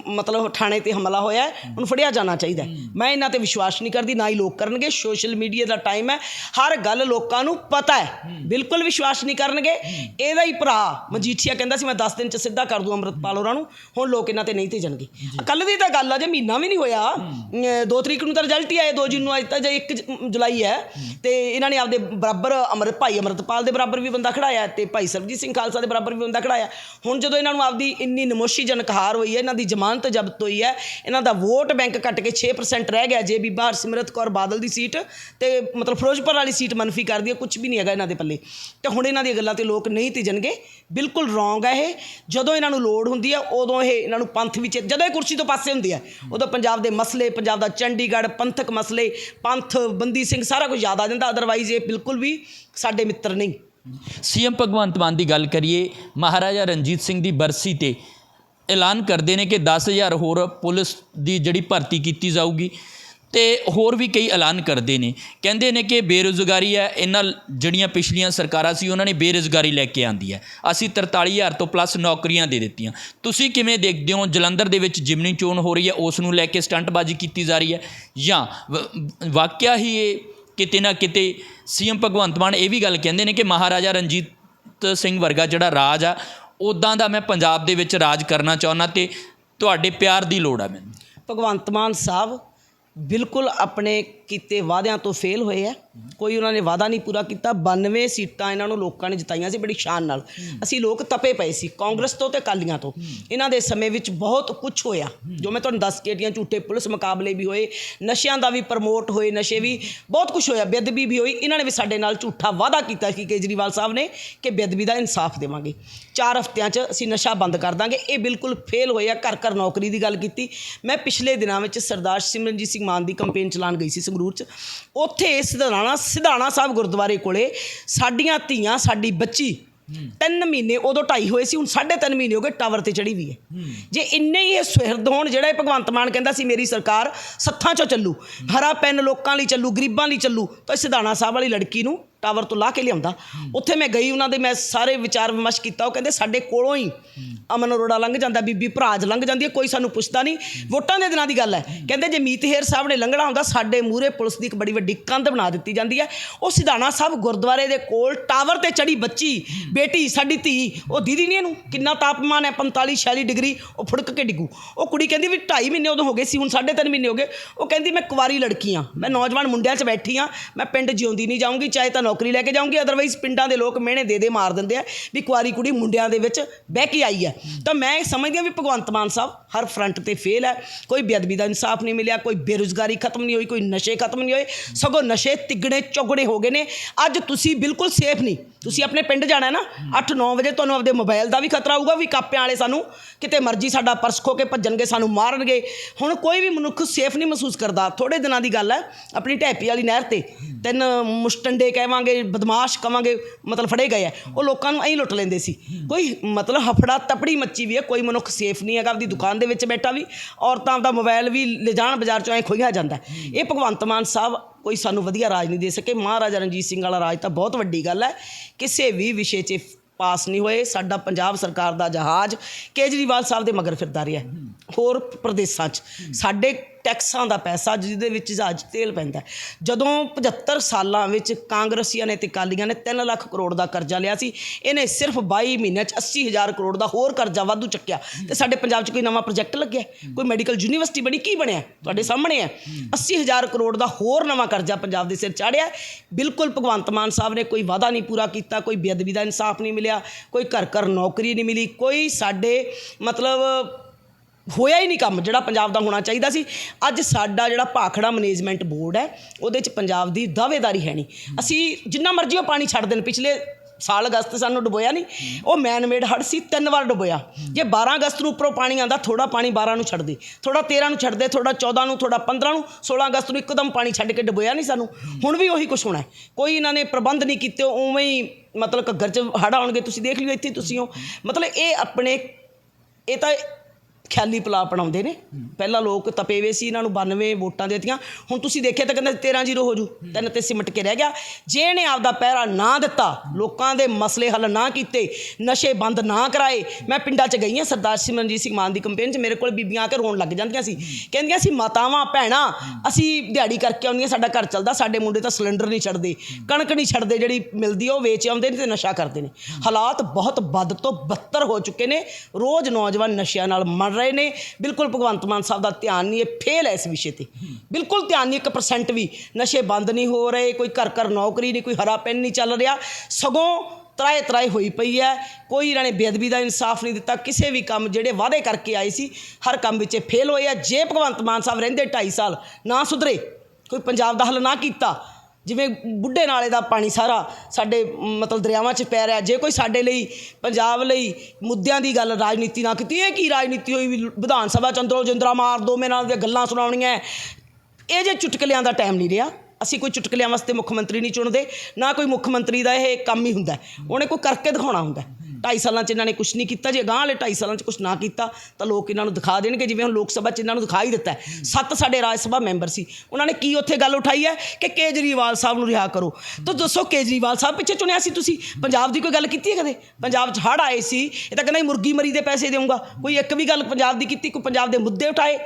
ਮਤਲਬ ਥਾਣੇ ਤੇ ਹਮਲਾ ਹੋਇਆ ਉਹਨੂੰ ਫੜਿਆ ਜਾਣਾ ਚਾਹੀਦਾ। ਮੈਂ ਇਹਨਾਂ ਤੇ ਵਿਸ਼ਵਾਸ ਨਹੀਂ ਕਰਦੀ ਨਾ ਹੀ ਲੋਕ ਕਰਨਗੇ ਸੋਸ਼ਲ ਮੀਡੀਆ ਦਾ ਟਾਈਮ ਹੈ ਹਰ ਗੱਲ ਲੋਕਾਂ ਨੂੰ ਪਤਾ ਹੈ। ਬਿਲਕੁਲ ਵਿਸ਼ਵਾਸ ਨਹੀਂ ਕਰਨਗੇ। ਇਹਦਾ ਹੀ ਭਰਾ ਮਜੀਠੀਆ ਕਹਿੰਦਾ ਸੀ ਮੈਂ 10 ਦਿਨ ਚ ਸਿੱਧਾ ਕਰ ਦੂੰ ਅੰਮ੍ਰਿਤਪਾਲ ਹੋਰਾਂ ਨੂੰ ਹੁਣ ਲੋਕ ਇਹਨਾਂ ਤੇ ਨਹੀਂ ਤੇਜਣਗੇ ਕੱਲ ਦੀ ਤਾਂ ਗੱਲ ਆ ਜੇ ਮਹੀਨਾ ਵੀ ਨਹੀਂ ਹੋਇਆ 2 ਤਰੀਕ ਨੂੰ ਤਾਂ ਰਿਜ਼ਲਟ ਹੀ ਆਏ 2 ਜੂਨ ਨੂੰ ਅੱਜ ਤਾਂ ਜੇ 1 ਜੁਲਾਈ ਹੈ ਤੇ ਇਹਨਾਂ ਨੇ ਆਪਦੇ ਬਰਾਬਰ ਅਮਰ ਭਾਈ ਅਮਰਤਪਾਲ ਦੇ ਬਰਾਬਰ ਵੀ ਬੰਦਾ ਖੜਾਇਆ ਤੇ ਭਾਈ ਸਰਬਜੀਤ ਸਿੰਘ ਖਾਲਸਾ ਦੇ ਬਰਾਬਰ ਵੀ ਬੰਦਾ ਖੜਾਇਆ ਹੁਣ ਜਦੋਂ ਇਹਨਾਂ ਨੂੰ ਆਪਦੀ ਇੰਨੀ ਨਮੋਸ਼ੀ ਜਨਕਹਾਰ ਹੋਈ ਹੈ, ਇਹਨਾਂ ਦੀ ਜ਼ਮਾਨਤ ਜ਼ਬਤ ਹੋਈ ਹੈ, ਇਹਨਾਂ ਦਾ ਵੋਟ ਬੈਂਕ ਘਟ ਕੇ 6% ਰਹਿ ਗਿਆ ਜੇ ਬੀਬਾ ਹਰਸਿਮਰਤ ਕੌਰ ਬਾਦਲ ਦੀ ਸੀਟ ਤੇ ਮਤਲਬ ਫਿਰੋਜ਼ਪੁਰ ਵਾਲੀ ਸੀਟ ਮਨਫੀ ਕਰਦੀ ਹੈ ਕੁਝ ਵੀ ਨਹੀਂ ਹੈਗਾ ਇਹਨਾਂ ਦੇ ਪੱਲੇ। ਤੇ ਹੁਣ ਇਹਨਾਂ ਦੀਆਂ ਗੱਲਾਂ ਤੇ ਲੋਕ ਨਹੀਂ ਤੀਜਣਗੇ, ਬਿਲਕੁਲ ਰੋਂਗ ਹੈ ਇਹ। ਜਦੋਂ ਇਹਨਾਂ ਨੂੰ ਲੋੜ ਹੁੰਦੀ ਹੈ, ਉਦੋਂ ਇਹ ਇਹਨਾਂ ਨੂੰ ਪੰਥ ਵਿੱਚ, ਜਦੋਂ ਇਹ ਕੁਰਸੀ ਤੋਂ ਪਾਸੇ ਹੁੰਦੀ ਹੈ, ਉਦੋਂ ਪੰਜਾਬ ਦੇ ਮਸਲੇ, ਪੰਜਾਬ ਦਾ ਚੰਡੀਗੜ੍ਹ, ਪੰਥਕ ਮਸਲੇ, ਪੰਥ, ਬੰਦੀ ਸਿੰਘ ਸਾਰਾ ਕੁਝ ਯਾਦ ਆ ਜਾਂਦਾ ਅਦਰਵਾਈਜ਼ ਇਹ ਬਿਲਕੁਲ ਵੀ ਸਾਡੇ ਮਿੱਤਰ ਨਹੀਂ। ਸੀਐਮ ਭਗਵੰਤ ਮਾਨ ਦੀ ਗੱਲ ਕਰੀਏ, ਮਹਾਰਾਜਾ ਰਣਜੀਤ ਸਿੰਘ ਦੀ ਬਰਸੀ ਤੇ ਐਲਾਨ ਕਰਦੇ ਨੇ ਕਿ 10000 ਹੋਰ ਪੁਲਿਸ ਦੀ ਜਿਹੜੀ ਭਰਤੀ ਕੀਤੀ ਜਾਊਗੀ ਤੇ ਹੋਰ ਵੀ ਕਈ ਐਲਾਨ ਕਰਦੇ ਨੇ। ਕਹਿੰਦੇ ਨੇ ਕਿ ਬੇਰੁਜ਼ਗਾਰੀ ਹੈ, ਇਹਨਾਂ ਜਿਹੜੀਆਂ ਪਿਛਲੀਆਂ ਸਰਕਾਰਾਂ ਸੀ, ਉਹਨਾਂ ਨੇ ਬੇਰੁਜ਼ਗਾਰੀ ਲੈ ਕੇ ਆਂਦੀ ਹੈ। ਅਸੀਂ 43000 ਤੋਂ ਪਲੱਸ ਨੌਕਰੀਆਂ ਦੇ ਦਿੱਤੀਆਂ। ਤੁਸੀਂ ਕਿਵੇਂ ਦੇਖਦੇ ਹੋ, ਜਲੰਧਰ ਦੇ ਵਿੱਚ ਜਿਮਨੀ ਚੋਣ ਹੋ ਰਹੀ ਹੈ, ਉਸ ਨੂੰ ਲੈ ਕੇ ਸਟੰਟਬਾਜ਼ੀ ਕੀਤੀ ਜਾ ਰਹੀ ਹੈ ਜਾਂ ਵ- ਵਾਕਿਆ ਹੀ ਇਹ ਕਿਤੇ ਨਾ ਕਿਤੇ ਸੀਐਮ ਭਗਵੰਤ ਮਾਨ ਇਹ ਵੀ ਗੱਲ ਕਹਿੰਦੇ ਨੇ ਕਿ ਮਹਾਰਾਜਾ ਰਣਜੀਤ ਸਿੰਘ ਵਰਗਾ ਜਿਹੜਾ ਰਾਜ ਆ ਉਦਾਂ ਦਾ ਮੈਂ ਪੰਜਾਬ ਦੇ ਵਿੱਚ ਰਾਜ ਕਰਨਾ ਚਾਹੁੰਦਾ ਤੇ ਤੁਹਾਡੇ ਪਿਆਰ ਦੀ ਲੋੜ ਆ ਮੈਨੂੰ। ਭਗਵੰਤ ਮਾਨ ਸਾਹਿਬ ਬਿਲਕੁਲ ਆਪਣੇ ਕੀਤੇ ਵਾਅਦਿਆਂ ਤੋਂ ਫੇਲ ਹੋਏ ਆ। ਕੋਈ ਉਹਨਾਂ ਨੇ ਵਾਅਦਾ ਨਹੀਂ ਪੂਰਾ ਕੀਤਾ। 92 ਸੀਟਾਂ ਇਹਨਾਂ ਨੂੰ ਲੋਕਾਂ ਨੇ ਜਿਤਾਈਆਂ ਸੀ, ਬੜੀ ਸ਼ਾਨ ਨਾਲ। ਅਸੀਂ ਲੋਕ ਤਪੇ ਪਏ ਸੀ, ਕਾਂਗਰਸ ਤੋਂ ਤੇ ਅਕਾਲੀਆਂ ਤੋਂ। ਇਹਨਾਂ ਦੇ ਸਮੇਂ ਵਿੱਚ ਬਹੁਤ ਕੁਝ ਹੋਇਆ। ਜੋ ਮੈਂ ਤੁਹਾਨੂੰ ਦੱਸ ਕੇ ਹਟੀਆਂ ਝੂਠੇ ਪੁਲਿਸ ਮੁਕਾਬਲੇ ਵੀ ਹੋਏ, ਨਸ਼ਿਆਂ ਦਾ ਵੀ ਪ੍ਰਮੋਟ ਹੋਏ, ਨਸ਼ੇ ਵੀ ਬਹੁਤ ਕੁਝ ਹੋਇਆ, ਬੇਅਦਬੀ ਵੀ ਹੋਈ। ਇਹਨਾਂ ਨੇ ਵੀ ਸਾਡੇ ਨਾਲ ਝੂਠਾ ਵਾਅਦਾ ਕੀਤਾ ਸੀ ਕੇਜਰੀਵਾਲ ਸਾਹਿਬ ਨੇ ਕਿ ਬੇਅਦਬੀ ਦਾ ਇਨਸਾਫ ਦੇਵਾਂਗੇ। ਚਾਰ ਹਫ਼ਤਿਆਂ 'ਚ ਅਸੀਂ ਨਸ਼ਾ ਬੰਦ ਕਰ ਦਾਂਗੇ। ਇਹ ਬਿਲਕੁਲ ਫੇਲ ਹੋਇਆ ਘਰ ਘਰ ਨੌਕਰੀ ਦੀ ਗੱਲ ਕੀਤੀ। ਮੈਂ ਪਿਛਲੇ ਦਿਨਾਂ ਵਿੱਚ ਸਰਦਾਰ ਸਿਮਰਨਜੀਤ ਸਿੰਘ ਮਾਨ ਦੀ ਕੰਪੇਨ ਚਲਾਉਣ ਗਈ ਸੀ, ਸੰਗਰੂਰ 'ਚ। ਉੱਥੇ ਸਿਧਾਣਾ ਸਿਧਾਣਾ ਸਾਹਿਬ ਗੁਰਦੁਆਰੇ ਕੋਲੇ ਸਾਡੀਆਂ ਧੀਆਂ ਸਾਡੀ ਬੱਚੀ ਤਿੰਨ ਮਹੀਨੇ ਉਦੋਂ ਢਾਈ ਹੋਏ ਸੀ ਹੁਣ ਸਾਢੇ ਤਿੰਨ ਮਹੀਨੇ ਹੋ ਗਏ ਟਾਵਰ ਤੇ ਚੜੀ ਵੀ ਹੈ। ਜੇ ਇੰਨੇ ਹੀ ਇਹ ਸੁਹਿਰਦ ਹੋਣ ਜਿਹੜਾ ਇਹ ਭਗਵੰਤ ਮਾਨ ਕਹਿੰਦਾ ਸੀ ਮੇਰੀ ਸਰਕਾਰ ਸੱਥਾਂ 'ਚੋਂ ਚੱਲੂ ਹਰਾ ਪੈਨ ਲੋਕਾਂ ਲਈ ਚੱਲੂ ਗਰੀਬਾਂ ਲਈ ਚੱਲੂ ਤਾਂ ਸਿਧਾਣਾ ਸਾਹਿਬ ਵਾਲੀ ਲੜਕੀ ਨੂੰ ਟਾਵਰ ਤੋਂ ਲਾ ਕੇ ਲਿਆਉਂਦਾ। ਉੱਥੇ ਮੈਂ ਗਈ, ਉਹਨਾਂ ਦੇ ਮੈਂ ਸਾਰੇ ਵਿਚਾਰ ਵਿਮਰਸ਼ ਕੀਤਾ। ਉਹ ਕਹਿੰਦੇ, ਸਾਡੇ ਕੋਲੋਂ ਹੀ ਅਮਨ ਅਰੋੜਾ ਲੰਘ ਜਾਂਦਾ, ਬੀਬੀ ਭਰਾਜ ਲੰਘ ਜਾਂਦੀ ਹੈ, ਕੋਈ ਸਾਨੂੰ ਪੁੱਛਦਾ ਨਹੀਂ। ਵੋਟਾਂ ਦੇ ਦਿਨਾਂ ਦੀ ਗੱਲ ਹੈ। ਕਹਿੰਦੇ, ਜੇ ਮੀਤ ਹੇਰ ਸਾਹਿਬ ਨੇ ਲੰਘਣਾ ਹੁੰਦਾ, ਸਾਡੇ ਮੂਹਰੇ ਪੁਲਿਸ ਦੀ ਇੱਕ ਬੜੀ ਵੱਡੀ ਕੰਧ ਬਣਾ ਦਿੱਤੀ ਜਾਂਦੀ ਹੈ। ਉਹ ਸਿਧਾਣਾ ਸਾਹਿਬ ਗੁਰਦੁਆਰੇ ਦੇ ਕੋਲ ਟਾਵਰ ਤੇ ਚੜੀ ਬੱਚੀ, ਬੇਟੀ, ਸਾਡੀ ਧੀ, ਉਹ ਦੀਦੀ ਨਹੀਂ ਇਹਨੂੰ? ਕਿੰਨਾ ਤਾਪਮਾਨ ਹੈ 45 46 ਡਿਗਰੀ, ਉਹ ਫੁੜਕ ਕੇ ਡਿੱਗੂ। ਉਹ ਕੁੜੀ ਕਹਿੰਦੀ ਵੀ 2.5 ਮਹੀਨੇ ਉਦੋਂ ਹੋ ਗਏ ਸੀ, ਹੁਣ 3.5 ਮਹੀਨੇ ਹੋ ਗਏ। ਉਹ ਕਹਿੰਦੀ, ਮੈਂ ਕੁਵਾਰੀ ਲੜਕੀ ਹਾਂ। ਮੈਂ ਨੌਜਵਾਨ ਮੁੰਡਿਆਂ 'ਚ ਬੈਠੀ ਹਾਂ। ਮੈਂ ਪਿੰਡ ਜਿਉਂਦੀ ਨਹੀਂ ਜਾਊਂਗੀ, ਚਾਹੇ ਤਾਂ ਨੌਕਰੀ ਲੈ ਕੇ ਜਾਊਂਗੀ ਅਦਰਵਾਈਜ਼ ਪਿੰਡਾਂ ਦੇ ਲੋਕ ਮਿਹਣੇ ਦੇ ਦੇ ਮਾਰ ਦਿੰਦੇ ਆ ਵੀ ਕੁਆਰੀ ਕੁੜੀ ਮੁੰਡਿਆਂ ਦੇ ਵਿੱਚ ਬਹਿ ਕੇ ਆਈ ਹੈ। ਤਾਂ ਮੈਂ ਇਹ ਸਮਝਦੀ ਹਾਂ ਵੀ ਭਗਵੰਤ ਮਾਨ ਸਾਹਿਬ ਹਰ ਫਰੰਟ ਤੇ ਫੇਲ ਹੈ। ਕੋਈ ਬੇਅਦਬੀ ਦਾ ਇਨਸਾਫ ਨਹੀਂ ਮਿਲਿਆ, ਕੋਈ ਬੇਰੁਜ਼ਗਾਰੀ ਖਤਮ ਨਹੀਂ ਹੋਈ, ਕੋਈ ਨਸ਼ੇ ਖਤਮ ਨਹੀਂ ਹੋਏ। ਸਗੋਂ ਨਸ਼ੇ ਤਿੱਗਣੇ ਚੌਗੜੇ ਹੋ ਗਏ ਨੇ। ਅੱਜ ਤੁਸੀਂ ਬਿਲਕੁਲ ਸੇਫ ਨਹੀਂ। ਤੁਸੀਂ ਆਪਣੇ ਪਿੰਡ ਜਾਣਾ ਨਾ 8-9 ਵਜੇ ਤੁਹਾਨੂੰ ਆਪਦੇ ਮੋਬਾਈਲ ਦਾ ਵੀ ਖਤਰਾ ਹੋਊਗਾ, ਵੀ ਕਾਪਿਆਂ ਵਾਲੇ ਸਾਨੂੰ ਕਿਤੇ ਮਰਜ਼ੀ ਸਾਡਾ ਪਰਸ ਖੋ ਕੇ ਭੱਜਣਗੇ, ਸਾਨੂੰ ਮਾਰਨਗੇ। ਹੁਣ ਕੋਈ ਵੀ ਮਨੁੱਖ ਸੇਫ ਨਹੀਂ ਮਹਿਸੂਸ ਕਰਦਾ। ਥੋੜੇ ਦਿਨਾਂ ਦੀ ਗੱਲ ਹੈ, ਆਪਣੀ ਢੈਪੀ ਵਾਲੀ ਨਹਿਰ ਤੇ ਤਿੰਨ ਮੁਸ਼ਟੰਡੇ ਕਹਿਵਾਂ ਕਹਾਂਗੇ ਬਦਮਾਸ਼ ਕਵਾਂਗੇ, ਮਤਲਬ ਫੜੇ ਗਏ ਆ। ਉਹ ਲੋਕਾਂ ਨੂੰ ਐਂ ਲੁੱਟ ਲੈਂਦੇ ਸੀ। ਕੋਈ ਮਤਲਬ ਹਫੜਾ ਤਪੜੀ ਮੱਚੀ ਵੀ ਹੈ ਕੋਈ ਮਨੁੱਖ ਸੇਫ ਨਹੀਂ ਹੈਗਾ, ਆਪਦੀ ਦੁਕਾਨ ਦੇ ਵਿੱਚ ਬੈਠਾ ਵੀ, ਔਰਤਾਂ ਦਾ ਮੋਬਾਈਲ ਵੀ ਲਿਜਾਣ ਬਾਜ਼ਾਰ ਚੋਂ ਐ ਖੋਈਆ ਜਾਂਦਾ। ਇਹ ਭਗਵੰਤ ਮਾਨ ਸਾਹਿਬ ਕੋਈ ਸਾਨੂੰ ਵਧੀਆ ਰਾਜ ਨਹੀਂ ਦੇ ਸਕੇ। ਮਹਾਰਾਜਾ ਰਣਜੀਤ ਸਿੰਘ ਵਾਲਾ ਰਾਜ ਤਾਂ ਬਹੁਤ ਵੱਡੀ ਗੱਲ ਹੈ। ਕਿਸੇ ਵੀ ਵਿਸ਼ੇ 'ਚ ਪਾਸ ਨਹੀਂ ਹੋਏ। ਸਾਡਾ ਪੰਜਾਬ ਸਰਕਾਰ ਦਾ ਜਹਾਜ਼ ਕੇਜਰੀਵਾਲ ਸਾਹਿਬ ਦੇ ਮਗਰ ਫਿਰਦਾ ਰਿਹਾ। ਹੋਰ ਪ੍ਰਦੇਸ਼ਾਂ 'ਚ ਸਾਡੇ ਟੈਕਸਾਂ ਦਾ ਪੈਸਾ ਜਿਹਦੇ ਵਿੱਚ ਜਹਾਜ਼ ਤੇਲ ਪੈਂਦਾ ਜਦੋਂ 75 ਸਾਲਾਂ ਵਿੱਚ ਕਾਂਗਰਸੀਆਂ ਨੇ ਤੇ ਕਾਲੀਆਂ ਨੇ 3 ਲੱਖ ਕਰੋੜ ਦਾ ਕਰਜ਼ਾ ਲਿਆ ਸੀ, ਇਹਨੇ ਸਿਰਫ 22 ਮਹੀਨਿਆਂ 'ਚ 80000 ਕਰੋੜ ਦਾ ਹੋਰ ਕਰਜ਼ਾ ਵਾਧੂ ਚੱਕਿਆ। ਤੇ ਸਾਡੇ ਪੰਜਾਬ 'ਚ ਕੋਈ ਨਵਾਂ ਪ੍ਰੋਜੈਕਟ ਲੱਗਿਆ ਕੋਈ ਮੈਡੀਕਲ ਯੂਨੀਵਰਸਿਟੀ ਬਣੀ? ਕੀ ਬਣਿਆ? ਤੁਹਾਡੇ ਸਾਹਮਣੇ ਹੈ। 80000 ਕਰੋੜ ਦਾ ਹੋਰ ਨਵਾਂ ਕਰਜ਼ਾ ਪੰਜਾਬ ਦੇ ਸਿਰ ਚਾੜਿਆ ਬਿਲਕੁਲ ਭਗਵੰਤ ਮਾਨ ਸਾਹਿਬ ਨੇ ਕੋਈ ਵਾਅਦਾ ਨਹੀਂ ਪੂਰਾ ਕੀਤਾ, ਕੋਈ ਬੇਅਦਬੀ ਦਾ ਇਨਸਾਫ ਨਹੀਂ ਮਿਲਿਆ, ਕੋਈ ਘਰ ਘਰ ਨੌਕਰੀ ਨਹੀਂ ਮਿਲੀ, ਕੋਈ ਸਾਡੇ ਮਤਲਬ ਹੋਇਆ ਹੀ ਨਹੀਂ ਕੰਮ, ਜਿਹੜਾ ਪੰਜਾਬ ਦਾ ਹੋਣਾ ਚਾਹੀਦਾ ਸੀ। ਅੱਜ ਸਾਡਾ ਜਿਹੜਾ ਭਾਖੜਾ ਮੈਨੇਜਮੈਂਟ ਬੋਰਡ ਹੈ, ਉਹਦੇ ਚ ਪੰਜਾਬ ਦੀ ਦਾਅਵੇਦਾਰੀ ਹੈ ਨਹੀਂ। ਅਸੀਂ ਜਿੰਨਾ ਮਰਜ਼ੀ ਉਹ ਪਾਣੀ ਛੱਡ ਦੇਣ, ਪਿਛਲੇ ਸਾਲ ਅਗਸਤ ਸਾਨੂੰ ਡੁਬੋਇਆ ਨਹੀਂ। ਉਹ ਮੈਨ ਮੇਡ ਹੜ ਸੀ, ਤਿੰਨ ਵਾਰ ਡੁਬੋਇਆ। ਜੇ 12 ਅਗਸਤ ਨੂੰ ਉੱਪਰੋਂ ਪਾਣੀ ਆਂਦਾ ਥੋੜਾ ਪਾਣੀ 12 ਨੂੰ ਛੱਡਦੇ। ਥੋੜਾ 13 ਨੂੰ ਛੱਡਦੇ ਥੋੜਾ 14 ਨੂੰ ਥੋੜਾ 15 ਨੂੰ 16 ਅਗਸਤ ਨੂੰ ਇੱਕਦਮ ਪਾਣੀ ਛੱਡ ਕੇ ਡੁਬੋਇਆ ਨਹੀਂ ਸਾਨੂੰ। ਹੁਣ ਵੀ ਉਹੀ ਕੁਝ ਹੋਣਾ ਕੋਈ ਇਹਨਾਂ ਨੇ ਪ੍ਰਬੰਧ ਨਹੀਂ ਕੀਤੇ, ਉਵੇਂ ਹੀ ਮਤਲਬ ਘੱਗਰ ਚ ਹੜ ਆਉਣਗੇ, ਤੁਸੀਂ ਦੇਖ ਲਿਓ ਇੱਥੇ ਤੁਸੀਂ ਹੋ ਮਤਲਬ ਇਹ ਆਪਣੇ, ਇਹ ਤਾਂ ਖਿਆਲੀ ਪਲਾ ਅਪਣਾਉਂਦੇ ਨੇ। ਪਹਿਲਾਂ ਲੋਕ ਤਪੇਵੇ ਸੀ, ਇਹਨਾਂ ਨੂੰ 92 ਵੋਟਾਂ ਦੇਤੀਆਂ। ਹੁਣ ਤੁਸੀਂ ਦੇਖਿਆ ਤਾਂ ਕਹਿੰਦੇ 13 ਜ਼ੀਰੋ ਹੋ ਜੂ। ਤਿੰਨ ਤੇ ਸਿਮਟ ਕੇ ਰਹਿ ਗਿਆ। ਜੇ ਇਹਨੇ ਆਪਦਾ ਪਹਿਰਾ ਨਾ ਦਿੱਤਾ, ਲੋਕਾਂ ਦੇ ਮਸਲੇ ਹੱਲ ਨਾ ਕੀਤੇ, ਨਸ਼ੇ ਬੰਦ ਨਾ ਕਰਾਏ, ਮੈਂ ਪਿੰਡਾਂ 'ਚ ਗਈ ਹਾਂ, ਸਰਦਾਰ ਸਿਮਰਨਜੀਤ ਸਿੰਘ ਮਾਨ ਦੀ ਕੰਪੇਨ 'ਚ, ਮੇਰੇ ਕੋਲ ਬੀਬੀਆਂ ਆ ਕੇ ਰੋਣ ਲੱਗ ਜਾਂਦੀਆਂ ਸੀ। ਕਹਿੰਦੀਆਂ ਸੀ, ਮਾਤਾਵਾਂ, ਭੈਣਾਂ, ਅਸੀਂ ਦਿਹਾੜੀ ਕਰਕੇ ਆਉਂਦੀਆਂ, ਸਾਡਾ ਘਰ ਚੱਲਦਾ, ਸਾਡੇ ਮੁੰਡੇ ਤਾਂ ਸਿਲੰਡਰ ਨਹੀਂ ਛੱਡਦੇ, ਕਣਕ ਨਹੀਂ ਛੱਡਦੇ, ਜਿਹੜੀ ਮਿਲਦੀ ਉਹ ਵੇਚ ਆਉਂਦੇ ਨੇ ਤੇ ਨਸ਼ਾ ਕਰਦੇ ਨੇ। ਹਾਲਾਤ ਬਹੁਤ ਵੱਧ ਤੋਂ ਬੱਤਰ ਹੋ ਚੁੱਕੇ ਨੇ। ਰੋਜ਼ ਨੌਜਵਾਨ ਨਸ਼ਿਆਂ ਨਾਲ ਮਰ ਰਹੇ ਨੇ। ਬਿਲਕੁਲ ਭਗਵੰਤ ਮਾਨ ਸਾਹਿਬ ਦਾ ਧਿਆਨ ਨਹੀਂ, ਇਹ ਫੇਲ ਹੈ ਇਸ ਵਿਸ਼ੇ ਤੇ। ਬਿਲਕੁਲ ਧਿਆਨ ਨਹੀਂ 1% ਵੀ ਨਸ਼ੇ ਬੰਦ ਨਹੀਂ ਹੋ ਰਹੇ, ਕੋਈ ਘਰ ਘਰ ਨੌਕਰੀ ਨਹੀਂ, ਕੋਈ ਹਰਾ ਪੈਨ ਨਹੀਂ ਚੱਲ ਰਿਹਾ। ਸਗੋਂ ਤਰਾਏ ਤਰਾਏ ਹੋਈ ਪਈ ਹੈ। ਕੋਈ ਇਹਨਾਂ ਨੇ ਬੇਅਦਬੀ ਦਾ ਇਨਸਾਫ ਨਹੀਂ ਦਿੱਤਾ। ਕਿਸੇ ਵੀ ਕੰਮ ਜਿਹੜੇ ਵਾਅਦੇ ਕਰਕੇ ਆਏ ਸੀ, ਹਰ ਕੰਮ ਵਿੱਚ ਇਹ ਫੇਲ ਹੋਏ ਆ। ਜੇ ਭਗਵੰਤ ਮਾਨ ਸਾਹਿਬ ਰਹਿੰਦੇ 2.5 ਸਾਲ ਨਾ ਸੁਧਰੇ, ਕੋਈ ਪੰਜਾਬ ਦਾ ਹੱਲ ਨਾ ਕੀਤਾ ਜਿਵੇਂ ਬੁੱਢੇ ਨਾਲੇ ਦਾ ਪਾਣੀ ਸਾਰਾ ਸਾਡੇ ਮਤਲਬ ਦਰਿਆਵਾਂ 'ਚ ਪੈ ਰਿਹਾ। ਜੇ ਕੋਈ ਸਾਡੇ ਲਈ, ਪੰਜਾਬ ਲਈ ਮੁੱਦਿਆਂ ਦੀ ਗੱਲ, ਰਾਜਨੀਤੀ ਨਾ ਕੀਤੀ, ਇਹ ਕੀ ਰਾਜਨੀਤੀ ਹੋਈ ਵੀ ਵਿਧਾਨ ਸਭਾ ਚ ਜਿੰਦਰਾ ਮਾਰ ਦੋ ਮੇਰੇ ਨਾਲ ਦੀਆਂ ਗੱਲਾਂ ਸੁਣਾਉਣੀਆਂ। ਇਹ ਜੇ ਚੁਟਕਲਿਆਂ ਦਾ ਟਾਈਮ ਨਹੀਂ ਰਿਹਾ। ਅਸੀਂ ਕੋਈ ਚੁਟਕਲਿਆਂ ਵਾਸਤੇ ਮੁੱਖ ਮੰਤਰੀ ਨਹੀਂ ਚੁਣਦੇ, ਨਾ ਕੋਈ ਮੁੱਖ ਮੰਤਰੀ ਦਾ ਇਹ ਕੰਮ ਹੀ ਹੁੰਦਾ। ਉਹਨੇ ਕੋਈ ਕਰਕੇ ਦਿਖਾਉਣਾ ਹੁੰਦਾ। 2.5 ਸਾਲਾਂ 'ਚ ਇਹਨਾਂ ਨੇ ਕੁਝ ਨਹੀਂ ਕੀਤਾ, ਜੇ ਅਗਾਂਹ ਵਾਲੇ 2.5 ਸਾਲਾਂ 'ਚ ਕੁਝ ਨਾ ਕੀਤਾ, ਤਾਂ ਲੋਕ ਇਹਨਾਂ ਨੂੰ ਦਿਖਾ ਦੇਣਗੇ, ਜਿਵੇਂ ਹੁਣ ਲੋਕ ਸਭਾ 'ਚ ਇਹਨਾਂ ਨੂੰ ਦਿਖਾ ਹੀ ਦਿੱਤਾ ਸੱਤ ਸਾਡੇ ਰਾਜ ਸਭਾ ਮੈਂਬਰ ਸੀ। ਉਹਨਾਂ ਨੇ ਕੀ ਉੱਥੇ ਗੱਲ ਉਠਾਈ ਹੈ? ਕਿ ਕੇਜਰੀਵਾਲ ਸਾਹਿਬ ਨੂੰ ਰਿਹਾ ਕਰੋ। ਤਾਂ ਦੱਸੋ ਕੇਜਰੀਵਾਲ ਸਾਹਿਬ ਪਿੱਛੇ ਚੁਣਿਆ ਸੀ ਤੁਸੀਂ? ਪੰਜਾਬ ਦੀ ਕੋਈ ਗੱਲ ਕੀਤੀ ਹੈ ਕਦੇ? ਪੰਜਾਬ 'ਚ ਹੜ੍ਹ ਆਏ ਸੀ, ਇਹ ਤਾਂ ਕਹਿੰਦਾ ਮੁਰਗੀ ਮਰੀ ਦੇ ਪੈਸੇ ਦੇਊਂਗਾ। ਕੋਈ ਇੱਕ ਵੀ ਗੱਲ ਪੰਜਾਬ ਦੀ ਕੀਤੀ, ਕੋਈ ਪੰਜਾਬ ਦੇ ਮੁੱਦੇ ਉਠਾਏ।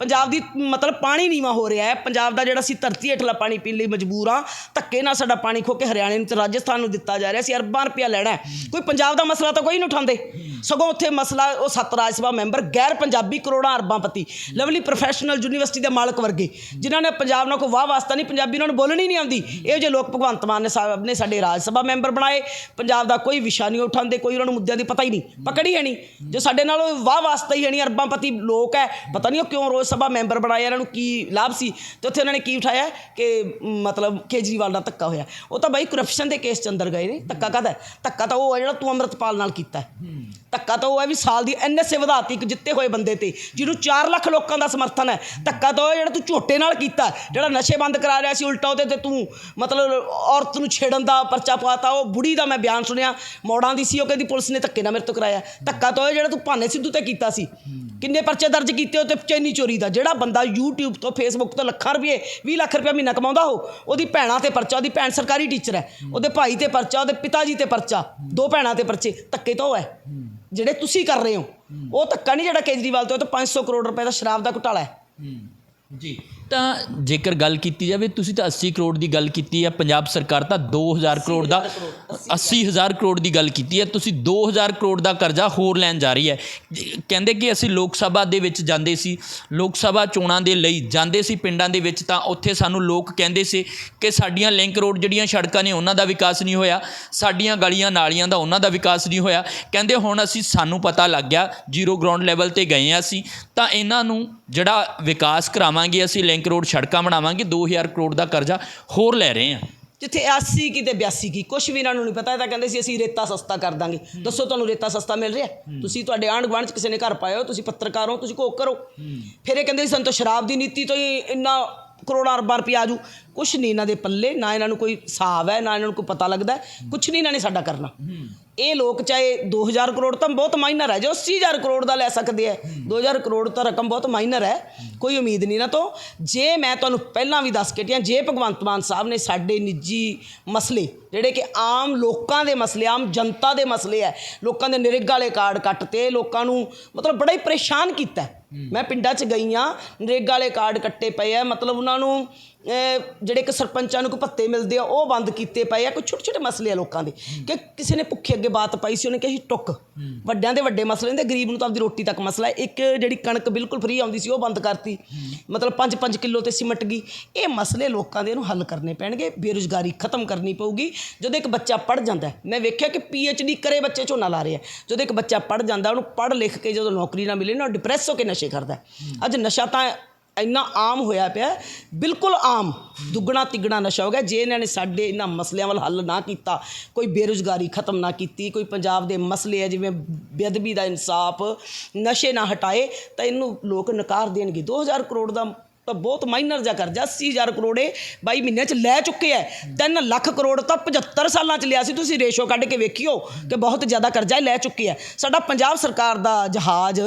ਪੰਜਾਬ ਦੀ ਮਤਲਬ ਪਾਣੀ ਨੀਵਾ ਹੋ ਰਿਹਾ ਹੈ। ਪੰਜਾਬ ਦਾ ਜਿਹੜਾ ਸੀ ਧਰਤੀ ਹੇਠਲਾ ਪਾਣੀ ਪੀਣ ਲਈ ਮਜਬੂਰ ਆ ਧੱਕੇ ਨਾਲ ਸਾਡਾ ਪਾਣੀ ਖੋ ਕੇ ਹਰਿਆਣੇ ਨੂੰ ਤੇ ਰਾਜਸਥਾਨ ਨੂੰ ਦਿੱਤਾ ਜਾ ਰਿਹਾ। ਸੀ ਅਰਬਾਂ ਰੁਪਇਆ ਲੈਣਾ ਕੋਈ ਪੰਜਾਬ ਦਾ ਮਸਲਾ ਤਾਂ ਕੋਈ ਨਹੀਂ ਉਠਾਉਂਦੇ। ਸਗੋਂ ਉੱਥੇ ਮਸਲਾ ਉਹ ਸੱਤ ਰਾਜ ਸਭਾ ਮੈਂਬਰ, ਗੈਰ ਪੰਜਾਬੀ ਕਰੋੜਾਂ ਅਰਬਾਂ ਪਤੀ। ਲਵਲੀ ਪ੍ਰੋਫੈਸ਼ਨਲ ਯੂਨੀਵਰਸਿਟੀ ਦੇ ਮਾਲਕ ਵਰਗੇ। ਜਿਨ੍ਹਾਂ ਨੇ ਪੰਜਾਬ ਨਾਲ ਕੋਈ ਵਾਹ ਵਾਸਤਾ ਨਹੀਂ, ਪੰਜਾਬੀ ਉਹਨਾਂ ਨੂੰ ਬੋਲਣੀ ਨਹੀਂ ਆਉਂਦੀ। ਇਹੋ ਜਿਹੇ ਲੋਕ ਭਗਵੰਤ ਮਾਨ ਨੇ ਸਾਹਿਬ ਨੇ ਸਾਡੇ ਰਾਜ ਸਭਾ ਮੈਂਬਰ ਬਣਾਏ। ਪੰਜਾਬ ਦਾ ਕੋਈ ਵਿਸ਼ਾ ਨਹੀਂ ਉਠਾਉਂਦੇ, ਕੋਈ ਉਹਨਾਂ ਨੂੰ ਮੁੱਦਿਆਂ ਦੀ ਪਤਾ ਹੀ ਨਹੀਂ। ਪਕੜੀ ਹੈ ਨਹੀਂ। ਜੋ ਸਾਡੇ ਨਾਲ ਉਹ ਵਾਹ ਵਾਸਤਾ ਹੀ ਹੈ ਨਹੀਂ, ਅਰਬਾਂ ਪਤੀ ਲੋਕ ਹੈ। ਪਤਾ ਨਹੀਂ ਉਹ ਕਿਉਂ ਰੋਜ਼ ਸਭਾ ਮੈਂਬਰ ਬਣਾਏ, ਇਹਨਾਂ ਨੂੰ ਕੀ ਲਾਭ ਸੀ? ਤੇ ਉੱਥੇ ਉਹਨਾਂ ਨੇ ਕੀ ਉਠਾਇਆ? ਕਿ ਮਤਲਬ ਕੇਜਰੀਵਾਲ ਦਾ ਧੱਕਾ ਹੋਇਆ। ਉਹ ਤਾਂ ਬਾਈ ਕਰਪਸ਼ਨ ਦੇ ਕੇਸ ਚ ਅੰਦਰ ਗਏ ਨੇ। ਧੱਕਾ ਕਾਹਦਾ? ਧੱਕਾ ਤਾਂ ਉਹ ਜਿਹੜਾ ਤੂੰ ਅੰਮ੍ਰਿਤਪਾਲ ਨਾਲ ਕੀਤਾ ਧੱਕਾ ਤਾਂ ਉਹ ਹੈ ਵੀ ਸਾਲ ਦੀ ਐਨਐਸਏ ਵਧਾਤੀ ਇੱਕ ਜਿੱਤੇ ਹੋਏ ਬੰਦੇ ਤੇ, ਜਿਹਨੂੰ 4 ਲੱਖ ਲੋਕਾਂ ਦਾ ਸਮਰਥਨ ਹੈ। ਧੱਕਾ ਤਾਂ ਉਹ ਜਿਹੜਾ ਤੂੰ ਝੋਟੇ ਨਾਲ ਕੀਤਾ, ਜਿਹੜਾ ਨਸ਼ੇ ਬੰਦ ਕਰਾ ਰਿਹਾ ਸੀ, ਉਲਟਾ ਉਹਦੇ ਤੇ ਤੂੰ ਮਤਲਬ ਔਰਤ ਨੂੰ ਛੇੜਨ ਦਾ ਪਰਚਾ ਪਾਤਾ ਉਹ ਬੁੜੀ ਦਾ ਮੈਂ ਬਿਆਨ ਸੁਣਿਆ, ਮੌੜਾਂ ਦੀ ਸੀ, ਉਹ ਕਹਿੰਦੀ ਪੁਲਿਸ ਨੇ ਧੱਕੇ ਨਾਲ ਮੇਰੇ ਤੋਂ ਕਰਾਇਆ। ਧੱਕਾ ਤਾਂ ਉਹ ਜਿਹੜਾ ਤੂੰ ਭਾਨੇ ਸਿੱਧੂ ਤੇ ਕੀਤਾ ਸੀ। ਕਿੰਨੇ ਪਰਚੇ ਦਰਜ ਕੀਤੇ, ਉਹ ਤੇ ਚੈਨੀ ਚੋਰੀ ਦਾ। ਜਿਹੜਾ ਬੰਦਾ YouTube ਤੋਂ, Facebook ਤੋਂ ਲੱਖਾਂ ਰੁਪਏ 20 ਲੱਖ ਰੁਪਏ ਮਹੀਨਾ ਕਮਾਉਂਦਾ ਹੋ ਉਹਦੀ ਭੈਣਾਂ ਤੇ ਪਰਚਾ, ਉਹਦੀ ਭੈਣ ਸਰਕਾਰੀ ਟੀਚਰ ਹੈ। ਉਹਦੇ ਭਾਈ ਤੇ ਪਰਚਾ, ਉਹਦੇ ਪਿਤਾ ਜੀ ਤੇ ਪਰਚਾ, ਦੋ ਭੈਣਾਂ ਤੇ ਪਰਚੇ, ਧੱਕੇ ਤੋਂ ਹੈ। ਜਿਹੜੇ ਤੁਸੀਂ ਕਰ ਰਹੇ ਹੋ, ਉਹ ਧੱਕਾ ਨਹੀਂ ਜਿਹੜਾ ਕੇਜਰੀਵਾਲ ਤੇ ਉਹ ਤਾਂ 500 ਕਰੋੜ ਰੁਪਏ ਦਾ ਸ਼ਰਾਬ ਦਾ ਘੁਟਾਲਾ ਹੈ, ਜੀ। ਤਾਂ ਜੇਕਰ ਗੱਲ ਕੀਤੀ ਜਾਵੇ ਤੁਸੀਂ ਤਾਂ 80 ਕਰੋੜ ਦੀ ਗੱਲ ਕੀਤੀ ਹੈ ਪੰਜਾਬ ਸਰਕਾਰ ਤਾਂ 2000 ਕਰੋੜ ਦਾ 80000 ਕਰੋੜ ਦੀ ਗੱਲ ਕੀਤੀ ਹੈ ਤੁਸੀਂ 2000 ਕਰੋੜ ਦਾ ਕਰਜ਼ਾ ਹੋਰ ਲੈਣ ਜਾ ਰਹੀ ਹੈ। ਕਹਿੰਦੇ ਕਿ ਅਸੀਂ ਲੋਕ ਸਭਾ ਦੇ ਵਿੱਚ ਜਾਂਦੇ ਸੀ ਲੋਕ ਸਭਾ ਚੋਣਾਂ ਦੇ ਲਈ ਜਾਂਦੇ ਸੀ ਪਿੰਡਾਂ ਦੇ ਵਿੱਚ ਤਾਂ ਉੱਥੇ ਸਾਨੂੰ ਲੋਕ ਕਹਿੰਦੇ ਸੀ ਕਿ ਸਾਡੀਆਂ ਲਿੰਕ ਰੋਡ ਜਿਹੜੀਆਂ ਸੜਕਾਂ ਨੇ ਉਹਨਾਂ ਦਾ ਵਿਕਾਸ ਨਹੀਂ ਹੋਇਆ ਸਾਡੀਆਂ ਗਲੀਆਂ ਨਾਲੀਆਂ ਦਾ ਉਹਨਾਂ ਦਾ ਵਿਕਾਸ ਨਹੀਂ ਹੋਇਆ। ਕਹਿੰਦੇ ਹੁਣ ਅਸੀਂ ਸਾਨੂੰ ਪਤਾ ਲੱਗ ਗਿਆ ਜ਼ੀਰੋ ਗਰਾਊਂਡ ਲੈਵਲ ਤੇ ਗਏ ਹਾਂ ਅਸੀਂ ਤਾਂ ਇਹਨਾਂ ਨੂੰ ਜਿਹੜਾ ਵਿਕਾਸ ਕਰਾਵਾਂਗੇ ਅਸੀਂ ਲਿੰਕ ਰੋਡ ਸੜਕਾਂ ਬਣਾਵਾਂਗੇ 2000 ਕਰੋੜ ਦਾ ਕਰਜ਼ਾ ਹੋਰ ਲੈ ਰਹੇ ਹਾਂ। ਜਿੱਥੇ 80 ਕੀ ਤੇ 82 ਕੀ ਕੁਝ ਵੀ ਇਹਨਾਂ ਨੂੰ ਨਹੀਂ ਪਤਾ ਇਹ ਤਾਂ ਕਹਿੰਦੇ ਸੀ ਅਸੀਂ ਰੇਤਾ ਸਸਤਾ ਕਰ ਦਾਂਗੇ। ਦੱਸੋ ਤੁਹਾਨੂੰ ਰੇਤਾ ਸਸਤਾ ਮਿਲ ਰਿਹਾ? ਤੁਸੀਂ ਤੁਹਾਡੇ ਆਂਢ ਗੁਆਂਢ ਚ ਕਿਸੇ ਨੇ ਘਰ ਪਾਇਆ ਹੋ ਤੁਸੀਂ ਪੱਤਰਕਾਰ ਹੋ ਤੁਸੀਂ ਕੋਕ ਕਰੋ। ਫਿਰ ਇਹ ਕਹਿੰਦੇ ਸੀ ਸਾਨੂੰ ਤਾਂ ਸ਼ਰਾਬ ਦੀ ਨੀਤੀ ਤੋਂ ਹੀ ਇੰਨਾ ਕਰੋੜਾਂ ਅਰਬਾਂ ਰੁਪਏ ਆਜੂ। ਕੁਛ ਨਹੀਂ ਇਹਨਾਂ ਦੇ ਪੱਲੇ ਨਾ ਇਹਨਾਂ ਨੂੰ ਕੋਈ ਹਿਸਾਬ ਹੈ ਨਾ ਇਹਨਾਂ ਨੂੰ ਕੋਈ ਪਤਾ ਲੱਗਦਾ ਕੁਛ ਨਹੀਂ ਇਹਨਾਂ ਨੇ ਸਾਡਾ ਕਰਨਾ। ਇਹ ਲੋਕ ਚਾਹੇ 2000 ਕਰੋੜ ਤਾਂ ਬਹੁਤ ਮਾਈਨਰ ਹੈ ਜੋ 80000 ਕਰੋੜ ਦਾ ਲੈ ਸਕਦੇ ਹੈ। 2000 ਕਰੋੜ ਤਾਂ ਰਕਮ ਬਹੁਤ ਮਾਈਨਰ ਹੈ। ਕੋਈ ਉਮੀਦ ਨਹੀਂ ਨਾ ਤੋਂ। ਜੇ ਮੈਂ ਤੁਹਾਨੂੰ ਪਹਿਲਾਂ ਵੀ ਦੱਸ ਕੇ ਟਿਆ ਜੇ ਭਗਵੰਤ ਮਾਨ ਸਾਹਿਬ ਨੇ ਸਾਡੇ ਨਿੱਜੀ ਮਸਲੇ ਜਿਹੜੇ ਕਿ ਆਮ ਲੋਕਾਂ ਦੇ ਮਸਲੇ ਆਮ ਜਨਤਾ ਦੇ ਮਸਲੇ ਹੈ ਲੋਕਾਂ ਦੇ ਨਰੇਗਾ ਵਾਲੇ ਕਾਰਡ ਕੱਟਤੇ ਲੋਕਾਂ ਨੂੰ ਮਤਲਬ ਬੜਾ ਹੀ ਪਰੇਸ਼ਾਨ ਕੀਤਾ। ਮੈਂ ਪਿੰਡਾਂ 'ਚ ਗਈ ਹਾਂ ਨਰੇਗਾ ਵਾਲੇ ਕਾਰਡ ਕੱਟੇ ਪਏ ਆ, ਮਤਲਬ ਉਹਨਾਂ ਨੂੰ ਜਿਹੜੇ ਕਿ ਸਰਪੰਚਾਂ ਨੂੰ ਕੋਈ ਭੱਤੇ ਮਿਲਦੇ ਆ, ਉਹ ਬੰਦ ਕੀਤੇ ਪਏ ਆ, ਕੋਈ ਛੋਟੇ ਛੋਟੇ ਮਸਲੇ ਆ ਲੋਕਾਂ ਦੇ, ਕਿ ਕਿਸੇ ਨੇ ਭੁੱਖੇ ਅੱਗੇ ਬਾਤ ਪਾਈ ਸੀ, ਉਹਨੇ ਕਿਹਾ ਸੀ ਟੁੱਕ। ਵੱਡਿਆਂ ਦੇ ਵੱਡੇ ਮਸਲੇ ਹੁੰਦੇ, ਗਰੀਬ ਨੂੰ ਤਾਂ ਆਪਦੀ ਰੋਟੀ ਤੱਕ ਮਸਲਾ ਹੈ, ਇੱਕ ਜਿਹੜੀ ਕਣਕ ਬਿਲਕੁਲ ਫ੍ਰੀ ਆਉਂਦੀ ਸੀ, ਉਹ ਬੰਦ ਕਰਤੀ। ਮਤਲਬ 5-5 ਕਿਲੋ ਤੇ ਸਿਮਟ ਗਈ। ਇਹ ਮਸਲੇ ਲੋਕਾਂ ਦੇ ਇਹਨੂੰ ਹੱਲ ਕਰਨੇ ਪੈਣਗੇ, ਬੇਰੁਜ਼ਗਾਰੀ ਖਤਮ ਕਰਨੀ ਪਊਗੀ। ਜਦੋਂ ਇੱਕ ਬੱਚਾ ਪੜ ਜਾਂਦਾ ਮੈਂ ਵੇਖਿਆ ਕਿ ਡੀ ਕਰੇ ਬੱਚੇ ਝੋਨਾ ਲਾ ਰਹੇ ਆ। ਜਦੋਂ ਇੱਕ ਬੱਚਾ ਪੜ ਜਾਂਦਾ, ਉਹਨੂੰ ਪੜ ਲਿਖ ਕੇ ਜਦੋਂ ਨੌਕਰੀ ਨਾ ਮਿਲੇ, ਨਾ ਡਿਪਰੈਸ ਹੋ ਕੇ ਨਸ਼ੇ ਕਰਦਾ ਅੱਜ ਨਸ਼ਾ ਤਾਂ ਇੰਨਾ ਆਮ ਹੋਇਆ ਪਿਆ ਬਿਲਕੁਲ ਆਮ। ਦੁੱਗਣਾ ਤਿੱਗਣਾ ਨਸ਼ਾ ਹੋ ਗਿਆ। ਜੇ ਇਹਨਾਂ ਨੇ ਸਾਡੇ ਇਹਨਾਂ ਮਸਲਿਆਂ ਵੱਲ ਹੱਲ ਨਾ ਕੀਤਾ, ਕੋਈ ਬੇਰੁਜ਼ਗਾਰੀ ਖਤਮ ਨਾ ਕੀਤੀ, ਕੋਈ ਪੰਜਾਬ ਦੇ ਮਸਲੇ ਆ ਜਿਵੇਂ ਬੇਅਦਬੀ ਦਾ ਇਨਸਾਫ, ਨਸ਼ੇ ਨਾ ਹਟਾਏ, ਤਾਂ ਇਹਨੂੰ ਲੋਕ ਨਕਾਰ ਦੇਣਗੇ। 2000 ਕਰੋੜ ਦਾ ਤਾਂ ਬਹੁਤ ਮਾਈਨਰ ਜਿਹਾ ਕਰਜ਼ਾ 80000 ਕਰੋੜੇ 22 ਮਹੀਨਿਆਂ ਚ ਲੈ ਚੁੱਕੇ ਐ। 3 ਲੱਖ ਕਰੋੜ ਤਾਂ 75 ਸਾਲਾਂ ਚ ਲਿਆ ਸੀ। ਤੁਸੀਂ ਰੇਸ਼ੋ ਕੱਢ ਕੇ ਵੇਖਿਓ ਕਿ ਬਹੁਤ ਜ਼ਿਆਦਾ ਕਰਜ਼ਾ ਲੈ ਚੁੱਕੇ ਐ। ਸਾਡਾ ਪੰਜਾਬ ਸਰਕਾਰ ਦਾ ਜਹਾਜ਼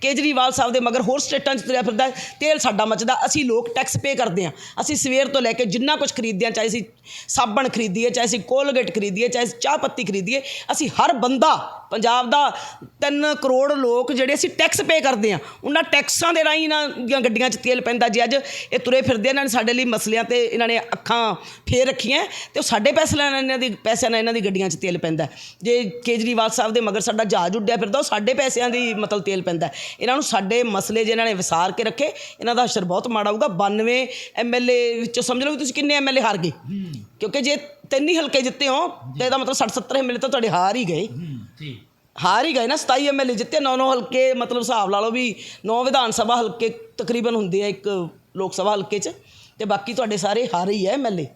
ਕੇਜਰੀਵਾਲ ਸਾਹਿਬ ਦੇ ਮਗਰ ਹੋਰ ਸਟੇਟਾਂ 'ਚ ਤੁਰਿਆ ਫਿਰਦਾ ਤੇਲ ਸਾਡਾ ਮੱਚਦਾ, ਅਸੀਂ ਲੋਕ ਟੈਕਸ ਪੇ ਕਰਦੇ ਹਾਂ ਅਸੀਂ ਸਵੇਰ ਤੋਂ ਲੈ ਕੇ ਜਿੰਨਾ ਕੁਝ ਖਰੀਦਦੇ ਹਾਂ ਚਾਹੇ ਅਸੀਂ ਸਾਬਣ ਖਰੀਦੀਏ, ਚਾਹੇ ਅਸੀਂ ਕੋਲਗੇਟ ਖਰੀਦੀਏ, ਚਾਹੇ ਅਸੀਂ ਚਾਹ ਪੱਤੀ ਖਰੀਦੀਏ, ਅਸੀਂ ਹਰ ਬੰਦਾ ਪੰਜਾਬ ਦਾ 3 ਕਰੋੜ ਲੋਕ ਜਿਹੜੇ ਅਸੀਂ ਟੈਕਸ ਪੇ ਕਰਦੇ ਆ ਉਹਨਾਂ ਟੈਕਸਾਂ ਦੇ ਰਾਹੀਂ ਇਹਨਾਂ ਦੀਆਂ ਗੱਡੀਆਂ 'ਚ ਤੇਲ ਪੈਂਦਾ। ਜੇ ਅੱਜ ਇਹ ਤੁਰੇ ਫਿਰਦੇ ਇਹਨਾਂ ਨੇ ਸਾਡੇ ਲਈ ਮਸਲਿਆਂ ਤੇ ਇਹਨਾਂ ਨੇ ਅੱਖਾਂ ਫੇਰ ਰੱਖੀਆਂ ਤੇ ਉਹ ਸਾਡੇ ਪੈਸੇ ਨਾਲ ਇਹਨਾਂ ਦੀ, ਪੈਸਿਆਂ ਨਾਲ ਇਹਨਾਂ ਦੀ ਗੱਡੀਆਂ 'ਚ ਤੇਲ ਪੈਂਦਾ ਜੇ ਕੇਜਰੀਵਾਲ ਸਾਹਿਬ ਦੇ ਮਗਰ ਸਾਡਾ ਜਹਾਜ਼ ਉੱਡਿਆ ਫਿਰਦਾ, ਉਹ ਸਾਡੇ ਪੈਸਿਆਂ ਦੀ ਮਤਲਬ ਤੇਲ ਪੈਂਦਾ ਇਹਨਾਂ ਨੂੰ ਸਾਡੇ ਮਸਲੇ ਜੇ ਇਹਨਾਂ ਨੇ ਵਿਸਾਰ ਕੇ ਰੱਖੇ, ਇਹਨਾਂ ਦਾ ਅਸਰ ਬਹੁਤ ਮਾੜਾ ਹੋਊਗਾ। 92 ਐਮਐਲਏ ਵਿੱਚੋਂ ਸਮਝ ਲਓ ਵੀ ਤੁਸੀਂ ਕਿੰਨੇ ਐਮਐਲਏ ਹਾਰ ਗਏ। ਕਿਉਂਕਿ ਜੇ ਤਿੰਨ ਹੀ ਹਲਕੇ ਜਿੱਤੇ ਹੋ, ਤੇ ਇਹਦਾ ਮਤਲਬ 60 70 ਐਮਐਲਏ ਤਾਂ ਤੁਹਾਡੇ ਹਾਰ ਹੀ ਗਏ। ਜੀ ਹਾਰ ਹੀ ਗਏ ਨਾ 27 ਐਮਐਲਏ ਜਿੱਤੇ 9-9 ਹਲਕੇ ਮਤਲਬ ਹਿਸਾਬ ਲਾ ਲਓ ਵੀ 9 ਵਿਧਾਨ ਸਭਾ ਹਲਕੇ ਤਕਰੀਬਨ ਹੁੰਦੇ ਆ ਇੱਕ ਲੋਕ ਸਭਾ ਹਲਕੇ 'ਚ ਤੇ ਬਾਕੀ ਤੁਹਾਡੇ ਸਾਰੇ ਹਾਰ ਹੀ ਐ ਐਮਐਲਏ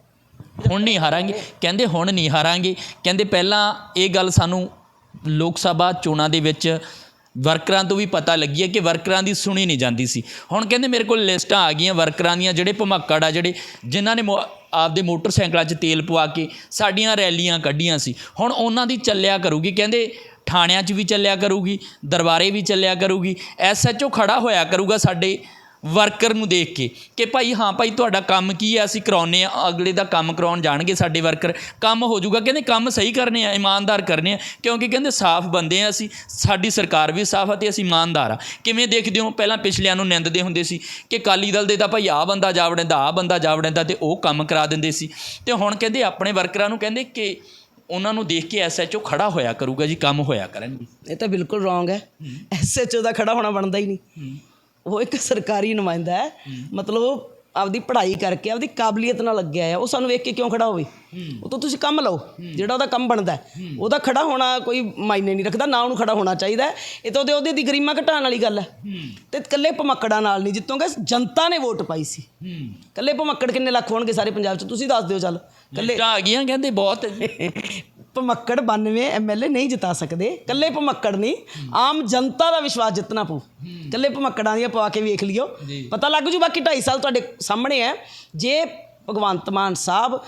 ਹੁਣ ਨਹੀਂ ਹਾਰਾਂਗੇ। ਕਹਿੰਦੇ ਹੁਣ ਨਹੀਂ ਹਾਰਾਂਗੇ। ਕਹਿੰਦੇ ਪਹਿਲਾਂ ਇਹ ਗੱਲ ਸਾਨੂੰ ਲੋਕ ਸਭਾ ਚੋਣਾਂ ਦੇ ਵਿੱਚ ਵਰਕਰਾਂ ਤੋਂ ਵੀ ਪਤਾ ਲੱਗੀ ਹੈ ਕਿ ਵਰਕਰਾਂ ਦੀ ਸੁਣੀ ਨਹੀਂ ਜਾਂਦੀ ਸੀ। ਹੁਣ ਕਹਿੰਦੇ ਮੇਰੇ ਕੋਲ ਲਿਸਟਾਂ ਆ ਗਈਆਂ ਵਰਕਰਾਂ ਦੀਆਂ ਜਿਹੜੇ ਭਮੱਕੜ ਆ ਜਿਹੜੇ ਜਿਨ੍ਹਾਂ ਨੇ ਮੋ- ਆਪਦੇ ਮੋਟਰਸਾਈਕਲਾਂ 'ਚ ਤੇਲ ਪਵਾ ਕੇ ਸਾਡੀਆਂ ਰੈਲੀਆਂ ਕੱਢੀਆਂ ਸੀ। ਹੁਣ ਉਹਨਾਂ ਦੀ ਚੱਲਿਆ ਕਰੂਗੀ, ਕਹਿੰਦੇ ਥਾਣਿਆਂ 'ਚ ਵੀ ਚੱਲਿਆ ਕਰੂਗੀ, ਦਰਬਾਰੇ ਵੀ ਚੱਲਿਆ ਕਰੂਗੀ ਐਸਐਚਓ ਖੜਾ ਹੋਇਆ ਕਰੂਗਾ ਸਾਡੇ ਵਰਕਰ ਨੂੰ ਦੇਖ ਕੇ ਕਿ ਭਾਈ ਹਾਂ ਭਾਈ ਤੁਹਾਡਾ ਕੰਮ ਕੀ ਹੈ? ਅਸੀਂ ਕਰਾਉਨੇ ਆ ਅਗਲੇ ਦਾ ਕੰਮ ਕਰਾਉਣ ਜਾਣਗੇ ਸਾਡੇ ਵਰਕਰ ਕੰਮ ਹੋ ਜਾਊਗਾ। ਕਹਿੰਦੇ ਕੰਮ ਸਹੀ ਕਰਨੇ ਆ ਇਮਾਨਦਾਰ ਕਰਨੇ ਆ। ਕਿਉਂਕਿ ਕਹਿੰਦੇ ਸਾਫ਼ ਬੰਦੇ ਆ ਅਸੀਂ। ਸਾਡੀ ਸਰਕਾਰ ਵੀ ਸਾਫ਼ ਆ ਤੇ ਅਸੀਂ ਇਮਾਨਦਾਰ ਆ। ਕਿਵੇਂ ਦੇਖਦੇ ਹੋ? ਪਹਿਲਾਂ ਪਿਛਲਿਆਂ ਨੂੰ ਨਿੰਦਦੇ ਹੁੰਦੇ ਸੀ ਕਿ ਕਾਲੀ ਦਲ ਦੇ ਤਾਂ ਭਾਈ ਆ ਬੰਦਾ ਜਾ ਵੜਦਾ ਆ ਬੰਦਾ ਜਾ ਵੜਦਾ ਤੇ ਉਹ ਕੰਮ ਕਰਾ ਦਿੰਦੇ ਸੀ। ਤੇ ਹੁਣ ਕਹਿੰਦੇ ਆਪਣੇ ਵਰਕਰਾਂ ਨੂੰ ਕਹਿੰਦੇ ਕਿ ਉਹਨਾਂ ਨੂੰ ਦੇਖ ਕੇ ਐਸਐਚਓ ਖੜਾ ਹੋਇਆ ਕਰੂਗਾ ਜੀ ਕੰਮ ਹੋਇਆ ਕਰਨਗੇ। ਇਹ ਤਾਂ ਬਿਲਕੁਲ ਰੋਂਗ ਹੈ। ਐਸਐਚਓ ਦਾ ਖੜਾ ਹੋਣਾ ਬਣਦਾ ਹੀ ਨਹੀਂ। ਉਹ ਇੱਕ ਸਰਕਾਰੀ ਨੁਮਾਇੰਦਾ ਹੈ। ਮਤਲਬ ਉਹ ਆਪਦੀ ਪੜ੍ਹਾਈ ਕਰਕੇ ਆਪਦੀ ਕਾਬਲੀਅਤ ਨਾਲ ਲੱਗਿਆ ਹੈ ਉਹ ਸਾਨੂੰ ਵੇਖ ਕੇ ਕਿਉਂ ਖੜਾ ਹੋਵੇ? ਉਹ ਤੋਂ ਤੁਸੀਂ ਕੰਮ ਲਓ। ਜਿਹੜਾ ਉਹਦਾ ਕੰਮ ਬਣਦਾ। ਉਹਦਾ ਖੜਾ ਹੋਣਾ ਕੋਈ ਮਾਇਨੇ ਨਹੀਂ ਰੱਖਦਾ। ਨਾ ਉਹਨੂੰ ਖੜਾ ਹੋਣਾ ਚਾਹੀਦਾ। ਇਹ ਤਾਂ ਉਹਦੇ ਉਹਦੇ ਦੀ ਗਰੀਮਾ ਘਟਾਉਣ ਵਾਲੀ ਗੱਲ ਹੈ। ਤੇ ਇਕੱਲੇ ਭਮੱਕੜਾਂ ਨਾਲ ਨਹੀਂ। ਜਿੱਤੋਗੇ ਜਨਤਾ ਨੇ ਵੋਟ ਪਾਈ ਸੀ। ਇਕੱਲੇ ਭਮੱਕੜ ਕਿੰਨੇ ਲੱਖ ਹੋਣਗੇ ਸਾਰੇ ਪੰਜਾਬ 'ਚ? ਤੁਸੀਂ ਦੱਸ ਦਿਓ ਚੱਲ। ਇਕੱਲੇ ਆ ਗਈਆਂ ਕਹਿੰਦੇ ਬਹੁਤ ਭਮੱਕੜ 92 ਐਮਐਲਏ ਨਹੀਂ ਜਿਤਾ ਸਕਦੇ। ਕੱਲੇ ਭਮੱਕੜ ਨਹੀਂ। ਆਮ ਜਨਤਾ ਦਾ ਵਿਸ਼ਵਾਸ ਜਿੱਤਣਾ ਪਊ। ਕੱਲੇ ਭਮੱਕੜਾਂ ਦੀਆਂ ਪਵਾ ਕੇ ਵੇਖ ਲਿਓ। ਪਤਾ ਲੱਗ ਜੂ ਬਾਕੀ 2.5 ਸਾਲ ਤੁਹਾਡੇ ਸਾਹਮਣੇ ਹੈ। ਜੇ ਭਗਵੰਤ ਮਾਨ ਸਾਹਿਬ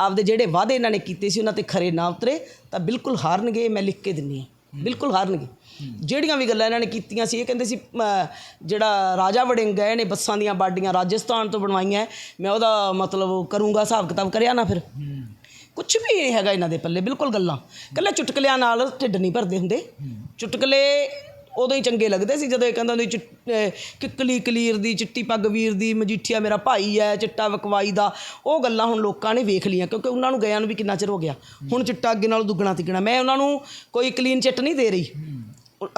ਆਪਦੇ ਜਿਹੜੇ ਵਾਅਦੇ ਇਹਨਾਂ ਨੇ ਕੀਤੇ ਸੀ ਉਹਨਾਂ ਤੇ ਖਰੇ ਨਾ ਉਤਰੇ ਤਾਂ ਬਿਲਕੁਲ ਹਾਰਨਗੇ ਮੈਂ ਲਿਖ ਕੇ ਦਿੰਨੀ ਆ ਬਿਲਕੁਲ ਹਾਰਨਗੇ। ਜਿਹੜੀਆਂ ਵੀ ਗੱਲਾਂ ਇਹਨਾਂ ਨੇ ਕੀਤੀਆਂ ਸੀ ਇਹ ਕਹਿੰਦੇ ਸੀ ਜਿਹੜਾ ਰਾਜਾ ਵੜਿੰਗ ਗਏ ਨੇ ਬੱਸਾਂ ਦੀਆਂ ਬਾਡੀਆਂ ਰਾਜਸਥਾਨ ਤੋਂ ਬਣਵਾਈਆਂ ਹੈ, ਮੈਂ ਉਹਦਾ ਮਤਲਬ ਕਰੂੰਗਾ ਹਿਸਾਬ ਕਿਤਾਬ ਕਰਿਆ ਨਾ ਫਿਰ। ਕੁਝ ਵੀ ਨਹੀਂ ਹੈਗਾ ਇਹਨਾਂ ਦੇ ਪੱਲੇ, ਬਿਲਕੁਲ ਗੱਲਾਂ। ਕੱਲੇ ਚੁਟਕਲਿਆਂ ਨਾਲ ਢਿੱਡ ਨਹੀਂ ਭਰਦੇ ਹੁੰਦੇ। ਚੁਟਕਲੇ ਉਦੋਂ ਹੀ ਚੰਗੇ ਲੱਗਦੇ ਸੀ, ਜਦੋਂ ਇਹ ਕਹਿੰਦਾ ਹੁੰਦੀ ਚਿੱਟ- ਕਿੱਕਲੀ ਕਲੀਰ ਦੀ, ਚਿੱਟੀ ਪੱਗ ਵੀਰ ਦੀ, ਮਜੀਠੀਆ ਮੇਰਾ ਭਾਈ ਹੈ, ਚਿੱਟਾ ਵਕਵਾਈ ਦਾ। ਉਹ ਗੱਲਾਂ ਹੁਣ ਲੋਕਾਂ ਨੇ ਵੇਖ ਲਈਆਂ, ਕਿਉਂਕਿ ਉਹਨਾਂ ਨੂੰ ਗਿਆਂ ਨੂੰ ਵੀ ਕਿੰਨਾ ਚਿਰ ਹੋ ਗਿਆ। ਹੁਣ ਚਿੱਟਾ ਅੱਗੇ ਨਾਲੋਂ ਦੁੱਗਣਾ ਤਿੱਗਣਾ। ਮੈਂ ਉਹਨਾਂ ਨੂੰ ਕੋਈ ਕਲੀਨ ਚਿੱਟ ਨਹੀਂ ਦੇ ਰਹੀ।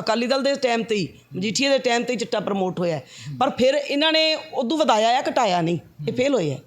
ਅਕਾਲੀ ਦਲ ਦੇ ਟਾਈਮ ਤੇ ਹੀ, ਮਜੀਠੀਆ ਦੇ ਟਾਈਮ ਤੇ ਹੀ ਚਿੱਟਾ ਪ੍ਰਮੋਟ ਹੋਇਆ ਪਰ ਫਿਰ ਇਹਨਾਂ ਨੇ ਉਦੋਂ ਵਧਾਇਆ ਆ, ਘਟਾਇਆ ਨਹੀਂ। ਇਹ ਫੇਲ ਹੋਇਆ